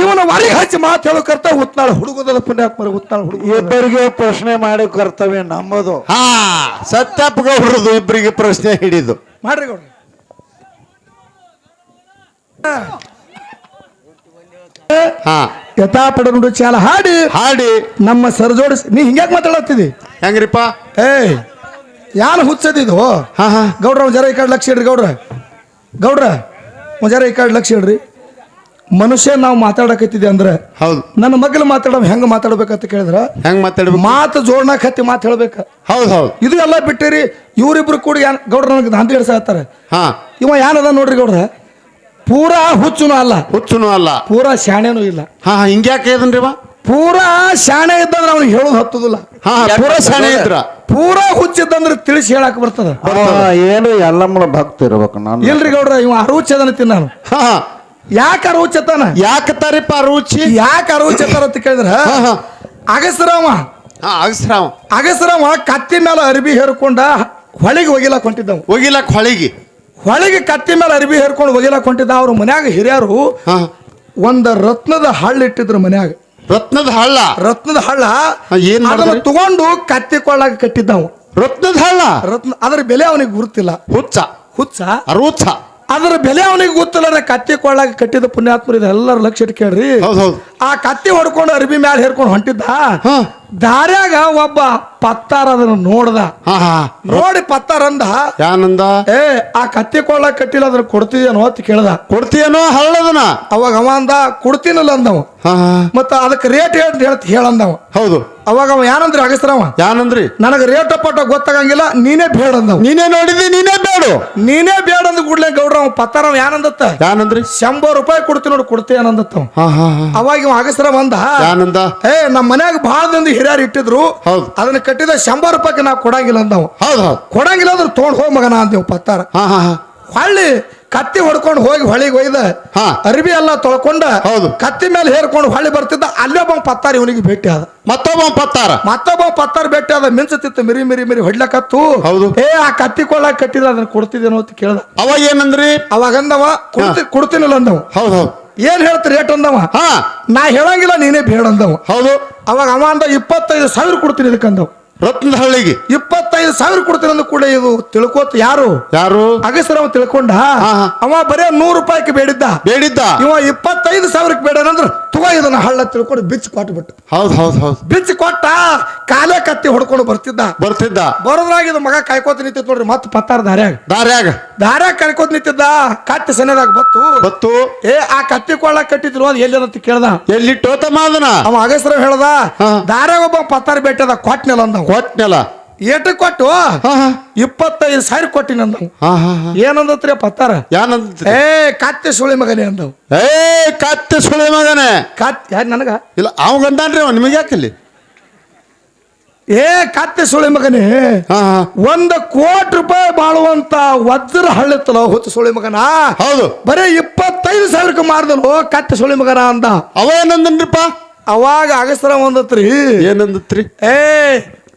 A: ಇವನು ವರಿಗೆ ಹಚ್ಚಿ ಮಾತು ಹೇಳು ಕರ್ತವ್ಯ ಉತ್ನಾಳ ಹುಡುಗದ ಪುಣ್ಯಾತ್ಮರ ಉತ್ನಾಳ ಹುಡುಗ
C: ಇಬ್ಬರಿಗೆ ಪ್ರಶ್ನೆ ಮಾಡಿ ಕರ್ತವ್ಯ ನಮ್ಮದು.
B: ಹಾ. ಸತ್ಯಪ್ಪ ಗೌಡ್ರದು ಇಬ್ಬರಿಗೆ ಪ್ರಶ್ನೆ ಹಿಡಿದು.
A: ಮಾಡ್ರಿ ಗೌಡ್ರಿ.
B: ಹಾ.
A: ಯಥಾಪಡ ನುಡಿ ಚಾಲ ಹಾಡಿ.
B: ಹಾಡಿ.
A: ನಮ್ಮ ಸರಜೋಡಿ ನೀ ಹಿಂಗ್ಯಾಕ್ ಮಾತಾಡತ್ತಿದಿ
B: ಹೆಂಗ್ರಿಪ್ಪ?
A: ಏಯ್ ಯಾನ್ ಹುಚ್ಚದಿದು
B: ಹಾ ಹಾ.
A: ಗೌಡ್ರ ಒಂದ್ ಜರ ಈ ಕಡೆ ಲಕ್ಷ ಇಡ್ರಿ ಗೌಡ್ರ. ಗೌಡ್ರ ಒಂದ್ ಜರ ಈ ಕಡೆ ಲಕ್ಷ ಇಡ್ರಿ. ಮನುಷ್ಯ ನಾವು ಮಾತಾಡಕತ್ತಿದ್ದೆ ಅಂದ್ರೆ
B: ಹೌದು.
A: ನನ್ನ ಮಗ್ಲ ಮಾತಾಡ ಹೆಂಗ ಮಾತಾಡ್ಬೇಕಂತ ಕೇಳಿದ್ರ?
B: ಹೆಂಗ್ ಮಾತಾಡ್ಬೇಕು?
A: ಮಾತು ಜೋಡ್ನಾಕ್ ಹತ್ತಿ ಮಾತು ಹೇಳ್ಬೇಕು.
B: ಹೌದು ಹೌದು.
A: ಇದು ಎಲ್ಲ ಬಿಟ್ಟಿರಿ ಇವ್ರಿಬ್ರು ಕೂಡಿ ಯಾನ್ ಗೌಡ್ರ ನನಗೆ ದಾಂತಿ ಹಿಡ್ಸಾಕತ್ತಾರ.
B: ಹಾ.
A: ಇವ ಯಾನದ ನೋಡ್ರಿ ಗೌಡ್ರ? ಪೂರಾ ಹುಚ್ಚುನು ಅಲ್ಲ.
B: ಹುಚ್ಚುನು ಅಲ್ಲ.
A: ಪೂರಾ ಶಾಣೆನೂ ಇಲ್ಲ.
B: ಹಾ ಹಿಂಗ್ಯಾಕೆ ಇದನ್ರಿ ಇವ?
A: ಪೂರಾ ಶಾಣೆ ಇದ್ದಂದ್ರೆ ಅವ್ನಿಗೆ ಹೇಳೋದು ಹತ್ತುದಿಲ್ಲ.
B: ಹಾ ಪೂರ ಶಾಣೆ ಇದ್ರ.
A: ಪೂರಾ ಹುಚ್ಚಿದ್ದಂದ್ರೆ ತಿಳಿಸಿ ಹೇಳಕ್ ಬರ್ತದ.
C: ಏನು ಎಲ್ಲಮ್ಮನ ಭಕ್ತ ಇರ್ಬೇಕು ನಾನು.
A: ಇಲ್ರಿ ಗೌಡ್ರ ಇವ ಅರುಚದನ ತಿನ್ನಾನು
B: ಹಾ ಹಾ.
A: ಯಾಕೆ ಅರುಚತಾನ?
B: ಯಾಕೆ ತಾರಿಪ್ಪ ರುಚಿ
A: ಯಾಕೆ ಅರುಚತಾರ ಅಂತ ಕೇಳಿದ್ರ?
B: ಹಾ ಹಾ.
A: ಅಗಸ್ರಾಮ.
B: ಹಾ ಅಗಸ್ರಾವ್
A: ಅಗಸರವ ಕತ್ತಿ ಮೇಲೆ ಅರಬಿ ಹೇರ್ಕೊಂಡ ಹೊಳಿಗೆ ಹೋಗಿಲಕ್ ಹೊಂಟಿದ್ದವು.
B: ಹೋಗಿಲಕ್ ಹೊಳಿಗೆ.
A: ಹೊಳಿಗೆ ಕತ್ತಿ ಮೇಲೆ ಅರಬಿ ಹೇರ್ಕೊಂಡು ಒಗಿಲಾಕ್ ಹೊಂಟಿದ್ದ ಅವ್ರ ಮನ್ಯಾಗ ಹಿರಿಯರು
B: ಹಾ.
A: ಒಂದ ರತ್ನದ ಹಳ್ಳ ಇಟ್ಟಿದ್ರು ಮನ್ಯಾಗ.
B: ರತ್ನದ ಹಳ್ಳ?
A: ರತ್ನದ ಹಳ್ಳ?
B: ಏನ್
A: ಅದನ್ನ
B: ಮಾಡಿದ್ರಿ?
A: ತಗೊಂಡು ಕತ್ತಿ ಕೊಳ್ಳಾಗ ಅವ
B: ರತ್ನದ ಹಳ್ಳ?
A: ರತ್ನ ಅದ್ರ ಬೆಲೆ ಅವನಿಗೆ ಗುರುತಿಲ್ಲ.
B: ಹುಚ್ಚ.
A: ಹುಚ್ಚ?
B: ಅರುಚ
A: ಅದರ ಬೆಲೆ ಅವನಿಗೆ ಗೊತ್ತಿಲ್ಲ ಕತ್ತಿ ಕೊಳ್ಳಾಗ ಕಟ್ಟಿದ ಪುಣ್ಯಾತ್ಮರು ಇದು ಎಲ್ಲರೂ ಲಕ್ಷ ಇಟ್ಕೇಳ್ರಿ.
B: ಹೌದು ಹೌದು.
A: ಆ ಕತ್ತಿ ಹೊಡ್ಕೊಂಡು ಅರಬಿ ಮ್ಯಾಲ ಹೇರ್ಕೊಂಡು ಹೊಂಟಿದ್ದ.
B: ಹಾ.
A: ದಾರ್ಯಾಗ ಒಬ್ಬ ಪತ್ತಾರ ಅದನ್ನ ನೋಡ್ದ ನೋಡಿ ಪತ್ತಾರ ಅಂದ
B: ಯಾನಂದ?
A: ಏ ಆ ಕತ್ತಿ ಕೊಳ್ಳ ಕಟ್ಟಿಲ್ಲ ಅದ್ರ ಕೊಡ್ತಿದೇನೋ ಅಂತ ಕೇಳ್ದ.
B: ಕೊಡ್ತೀಯನೋ ಹಳ್ಳದನ?
A: ಅವಾಗ ಅವ ಅಂದ ಕೊಡ್ತೀನಲ್ಲ ಅಂದವ. ಮತ್ತ ಅದಕ್ಕೆ ರೇಟ್ ಹೇಳ್ತ ಹೇಳ್ತ ಹೇಳಂದವ.
B: ಹೌದು.
A: ಅವಾಗ ಅವ ಏನಂದ್ರಿ ಅಗಸ್ರವ
B: ಯಾನಂದ್ರಿ?
A: ನನಗೆ ರೇಟ್ ಪಟ್ಟ ಗೊತ್ತಾಗಂಗಿಲ್ಲ ನೀನೇ ಬೇಡ ಅಂದವ.
B: ನೀನೇ ನೋಡಿದಿ ನೀನೇ ಬೇಡು.
A: ನೀನೇ ಬೇಡ ಅಂದ ಕೂಡ್ಲೆ ಗೌಡ್ರ ಅವ ಪತ್ತಾರ ಅವ ಯಾನಂದತ್ತ?
B: ಯಾನಂದ್ರಿ?
A: ಶಂಬರ್ ರೂಪಾಯಿ ಕೊಡ್ತೀನಿ ನೋಡಿ ಕೊಡ್ತೀಯ
B: ಹಾ
A: ಅವಾಗ ಇವ ಅಗಸ್ರ ಬಂದ
B: ಯಾನಂದ?
A: ಏ ನಮ್ಮ ಮನ್ಯಾಗ ಭಾಳ ಹಿರಿಯರು ಇಟ್ಟಿದ್ರು
B: ಹೌದು.
A: ಅದನ್ನ ಕಟ್ಟಿದ ಶಂಬರ್ ರೂಪಾಯಿ ನಾವು ಕೊಡಂಗಿಲ್ಲ ಅಂದವು.
B: ಹೌದು ಹೌದು.
A: ಕೊಡಂಗಿಲ್ಲ ಅಂದ್ರೆ ತೊಗೊಂಡ್ ಹೋಗ್ ಮಗನ ಅಂದೇವ್ ಪತ್ತಾರ.
B: ಹಾ ಹಾ ಹಾ.
A: ಹೊಳ್ಳಿ ಕತ್ತಿ ಹೊಡ್ಕೊಂಡು ಹೋಗಿ ಹೊಳಿಗೆ ಒಯ್ದ
B: ಹಾ.
A: ಅರಿವಿ ಎಲ್ಲ ತೊಳ್ಕೊಂಡ
B: ಹೌದು.
A: ಕತ್ತಿ ಮೇಲೆ ಹೇರ್ಕೊಂಡು ಹೊಳ್ಳಿ ಬರ್ತಿದ್ದ ಅಲ್ಲೇ ಒಬ್ಬ ಪತ್ತಾರ ಇವನಿಗೆ ಭೇಟಿ ಆದ.
B: ಮತ್ತೊಬ್ಬ ಪತ್ತಾರ.
A: ಮತ್ತೊಬ್ಬ ಪತ್ತಾರ ಭೇಟಿ ಆದ ಮಿಂಚುತ್ತಿತ್ತು ಮಿರಿ ಮಿರಿ ಮಿರಿ ಹೊಡ್ಲಕತ್ತು.
B: ಹೌದು.
A: ಏ ಆ ಕತ್ತಿ ಕೊಳ್ಳ ಕಟ್ಟಿದ ಅದನ್ನ ಕೊಡ್ತಿದ್ದೇನೋ ಅಂತ ಕೇಳ್ದ.
B: ಅವಾಗ ಏನಂದ್ರಿ?
A: ಅವಾಗ ಅಂದವ ಕೊಡ್ತಿ ಕೊಡ್ತೀನಿಲ್ಲ ಅಂದವ.
B: ಹೌದು ಹೌದು.
A: ಏನ್ ಹೇಳ್ತ ರೇಟ್ ಅಂದವ?
B: ಹಾ.
A: ನಾ ಹೇಳಂಗಿಲ್ಲ ನೀನೇ ಬೇಡ ಅಂದವ.
B: ಹೌದು.
A: ಅವಾಗ ಅವ ಅಂದ ಇಪ್ಪತ್ತೈದು ಸಾವಿರ ಕೊಡ್ತೀನಿ ಇದಕ್ಕಂದವ. ರತ್ನಹಳ್ಳಿಗೆ
B: ರತ್ನದ ಹಳ್ಳಿಗೆ
A: ಇಪ್ಪತ್ತೈದು ಸಾವಿರ ಕೊಡ್ತೀನಿ ಅಂದ ಕೂಡ ಇದು ತಿಳ್ಕೋತ ಯಾರು?
B: ಯಾರು?
A: ಅಗಸರ ತಿಳ್ಕೊಂಡ. ಅವ ಬರೇ ನೂರು ರೂಪಾಯಿಗೆ ಬೇಡಿದ್ದ.
B: ಬೇಡಿದ್ದ?
A: ಇವ ಇಪ್ಪತ್ತೈದು ಸಾವಿರಕ್ಕೆ ಬೇಡ ಅಂದ್ರೆ ತುಗ ಇದನ್ನ ಹಳ್ಳ ತಿಳ್ಕೊಂಡು ಬಿಚ್ಚು ಕೊಟ್ಬಿಟ್ಟು
B: ಹೌದು ಹೌದು ಹೌದು.
A: ಬಿಚ್ಚು ಕೊಟ್ಟ ಕಾಲೇ ಕತ್ತಿ ಹೊಡ್ಕೊಂಡು ಬರ್ತಿದ್ದ.
B: ಬರ್ತಿದ್ದ.
A: ಬರೋದ್ರಾಗ ಇದು ಮಗ ಕಾಯ್ಕೋತ ನಿಂತಿತ್ತು ನೋಡ್ರಿ ಮತ್ತೆ ಪತ್ತಾರ ದಾರ್ಯಾಗ.
B: ದಾರ್ಯಾಗ.
A: ದಾರ್ಯಾಗ ಕಾಯ್ಕೋತ ನಿಂತಿದ್ದ ಕತ್ತಿ ಸಣ್ಣದಾಗ ಬತ್ತು.
B: ಬತ್ತು.
A: ಏ ಆ ಕತ್ತಿ ಕೊಳ್ಳ ಕಟ್ಟಿದ್ರು ಅದು ಎಲ್ಲಿ ಅಂತ ಕೇಳ್ದ.
B: ಎಲ್ಲಿಟ್ಟು ಟೋತಮ್ಮ ಅದನ್ನ?
A: ಅವ ಅಗಸ್ರ ಹೇಳ್ದ. ದಾರ್ಯಾಗ ಒಬ್ಬ ಪತ್ತಾರ ಬೆಟ್ಟದ ಕೊಟ್ನೆಲ್ಲ ಅಂದ
B: ಕೊಟ್ನಲ್ಲ.
A: ಏಟ ಕೊಟ್ಟು ಇಪ್ಪತ್ತೈದು ಸಾವಿರ ಕೊಟ್ಟಿನ ಏನಂದ್ರಿ
B: ಹಾ ಹಾ ಹಾ.
A: ಏನಂದತ್ರಿ ಪತ್ತಾರ?
B: ಕತ್ತೆ
A: ಏ ಕತ್ತಿ ಸುಳಿ ಮಗನೇ ಅಂದವು.
B: ಏ ಕತ್ತೆ ಸುಳಿ ಮಗನೇ.
A: ಕತ್ ಯಾರು ನನಗ?
B: ಇಲ್ಲ ಅವ ಗಂಡನ್ರಿ ಅವ ನಿಮಗೆ ಯಾಕಿಲ್ಲಿ
A: ಏ ಕತ್ತೆ ಸುಳಿ ಮಗನೇ ಒಂದು ಕೋಟಿ ರೂಪಾಯಿ ಬಾಳುವಂತ ವಜ್ರ ಹಳ್ಳಿತ್ತಲ್ಲ ಹೊತ್ತು ಸುಳಿ ಮಗನ?
B: ಹೌದು.
A: ಬರೀ ಇಪ್ಪತ್ತೈದು ಸಾವಿರಕ್ಕೆ ಮಾರ್ದನು ಕತ್ತೆ ಸುಳಿ ಮಗನ ಅಂದ.
B: ಅವ ಏನಂದನ್ರಿಪ್ಪ?
A: ಅವಾಗ ಅಗಸ್ರ ಒಂದತ್ರಿ.
B: ಏನಂದತ್ರಿ?
A: ಏ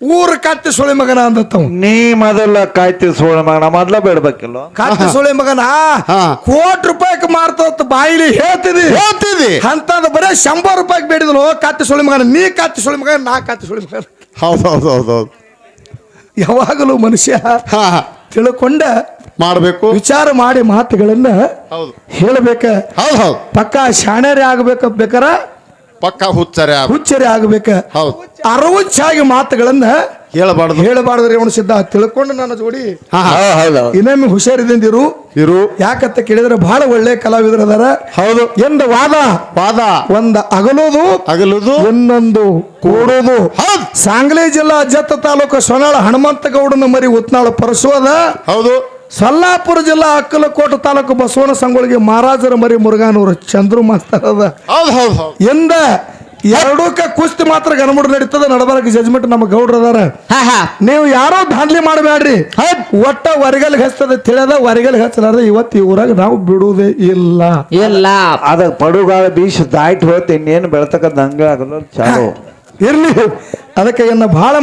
A: ಊರ ಕತ್ತಿ ಸುಳಿ ಮಗನ ಅಂದತ್ತವ.
C: ನೀ ಮೊದಲ ಕಾಯ್ತಿ ಸೋಳ ಮಗನ ಮೊದ್ಲ ಬೇಡ್ಬೇಕಿಲ್ಲ?
A: ಕತ್ತಿ ಸುಳಿ ಮಗನ?
B: ಹಾ.
A: ಕೋಟಿ ರೂಪಾಯಿಗೆ ಮಾರ್ತದ ಬಾಯಿಲಿ ಹೇಳ್ತಿದಿ.
B: ಹೇಳ್ತಿದಿ.
A: ಅಂತಂದ ಬರೀ ಶಂಬರ್ ರೂಪಾಯಿಗೆ ಬೇಡಿದ್ರು ಕತ್ತಿ ಸುಳಿ ಮಗನ? ನೀ ಕತ್ತಿ ಸುಳಿ ಮಗನ ನಾ ಕತ್ತಿ ಸುಳಿ ಮಗನ?
B: ಹೌದು ಹೌದು ಹೌದು ಹೌದು
A: ಯಾವಾಗಲೂ ಮನುಷ್ಯ
B: ಹಾ ಹಾ.
A: ತಿಳ್ಕೊಂಡ
B: ಮಾಡ್ಬೇಕು.
A: ವಿಚಾರ ಮಾಡಿ ಮಾತುಗಳನ್ನ
B: ಹೌದು.
A: ಹೇಳ್ಬೇಕ.
B: ಹೌದು ಹೌದು.
A: ಪಕ್ಕ ಶಾಣ್ಯರೇ ಆಗ್ಬೇಕ ಬೇಕಾರ
B: ಪಕ್ಕ ಹುಚ್ಚರೆ
A: ಹುಚ್ಚರಿ ಆಗ್ಬೇಕ.
B: ಹೌದು.
A: ಅರವಚ್ಚಾಗಿ ಮಾತುಗಳನ್ನ
B: ಹೇಳಬಾರ್ದು.
A: ಹೇಳಬಾರ್ದ್ರಿ ಅವನು ಸಿದ್ಧ. ತಿಳ್ಕೊಂಡು ನನ್ನ ಜೋಡಿ.
B: ಹಾ ಹಾ.
C: ಹೌದು
A: ಇನ್ನೊಮ್ಮೆ ಹುಷಾರಿದಿಂದಿರು
B: ಇರು.
A: ಯಾಕಂತ ಕೇಳಿದ್ರೆ ಬಹಳ ಒಳ್ಳೆ ಕಲಾವಿದರು ಅದಾರ.
B: ಹೌದು.
A: ಎಂದ ವಾದ?
B: ವಾದ.
A: ಒಂದ ಅಗಲುದು
B: ಅಗಲುದು.
A: ಇನ್ನೊಂದು ಕೂಡೋದು.
B: ಹೌದು.
A: ಸಾಂಗ್ಲಿ ಜಿಲ್ಲಾ ಜತ್ತ ತಾಲೂಕು ಸೊನಾಳ ಹನುಮಂತ ಗೌಡನ ಮರಿ ಉತ್ನಾಳ ಪರಸೋದ
B: ಹೌದು.
A: ಸೊಲ್ಲಾಪುರ ಜಿಲ್ಲಾ ಅಕ್ಕಲಕೋಟೆ ತಾಲೂಕು ಬಸವನ ಸಂಗೊಳಿಗೆ ಮಹಾರಾಜರ ಮರಿ ಮುರುಗಾನೂರು ಚಂದ್ರು
B: ಹೌದು
A: ಎಂದ ಎರಡೂಕ ಕುಸ್ತಿ ಮಾತ್ರ ಗಣಮುಡ ನಡೀತದ ನಡಬಾರಕ ಜಜ್ಮೆಂಟ್ ನಮ್ಮ ಗೌಡ್ರ ಅದಾರ. ನೀವು ಯಾರೋ ದಾಂಡ್ಲಿ ಮಾಡಬೇಡ್ರಿ ಒಟ್ಟ ವರಿಗಲ್ ಹಚ್ಚದ ತಿಳಿಯದ ವರಿಗಲ್ ಹಚ್ಚಲಾರ್ದ ಇವತ್ತು ಈ ಊರಾಗ ನಾವು ಬಿಡುವುದೇ ಇಲ್ಲ.
D: ಇಲ್ಲ.
C: ಅದ ಪಡುಗಾಳ ಬೀಸ ದಾಟ್ ಹೋತ್ ಇನ್ನೇನು ಬೆಳ್ತಕ್ಕ ದಂಗ ಆಗಲ್ಲ ಚಾಲು.
A: ಇರ್ಲಿ. ಅದಕ್ಕೆ ಇನ್ನ ಬಹಳ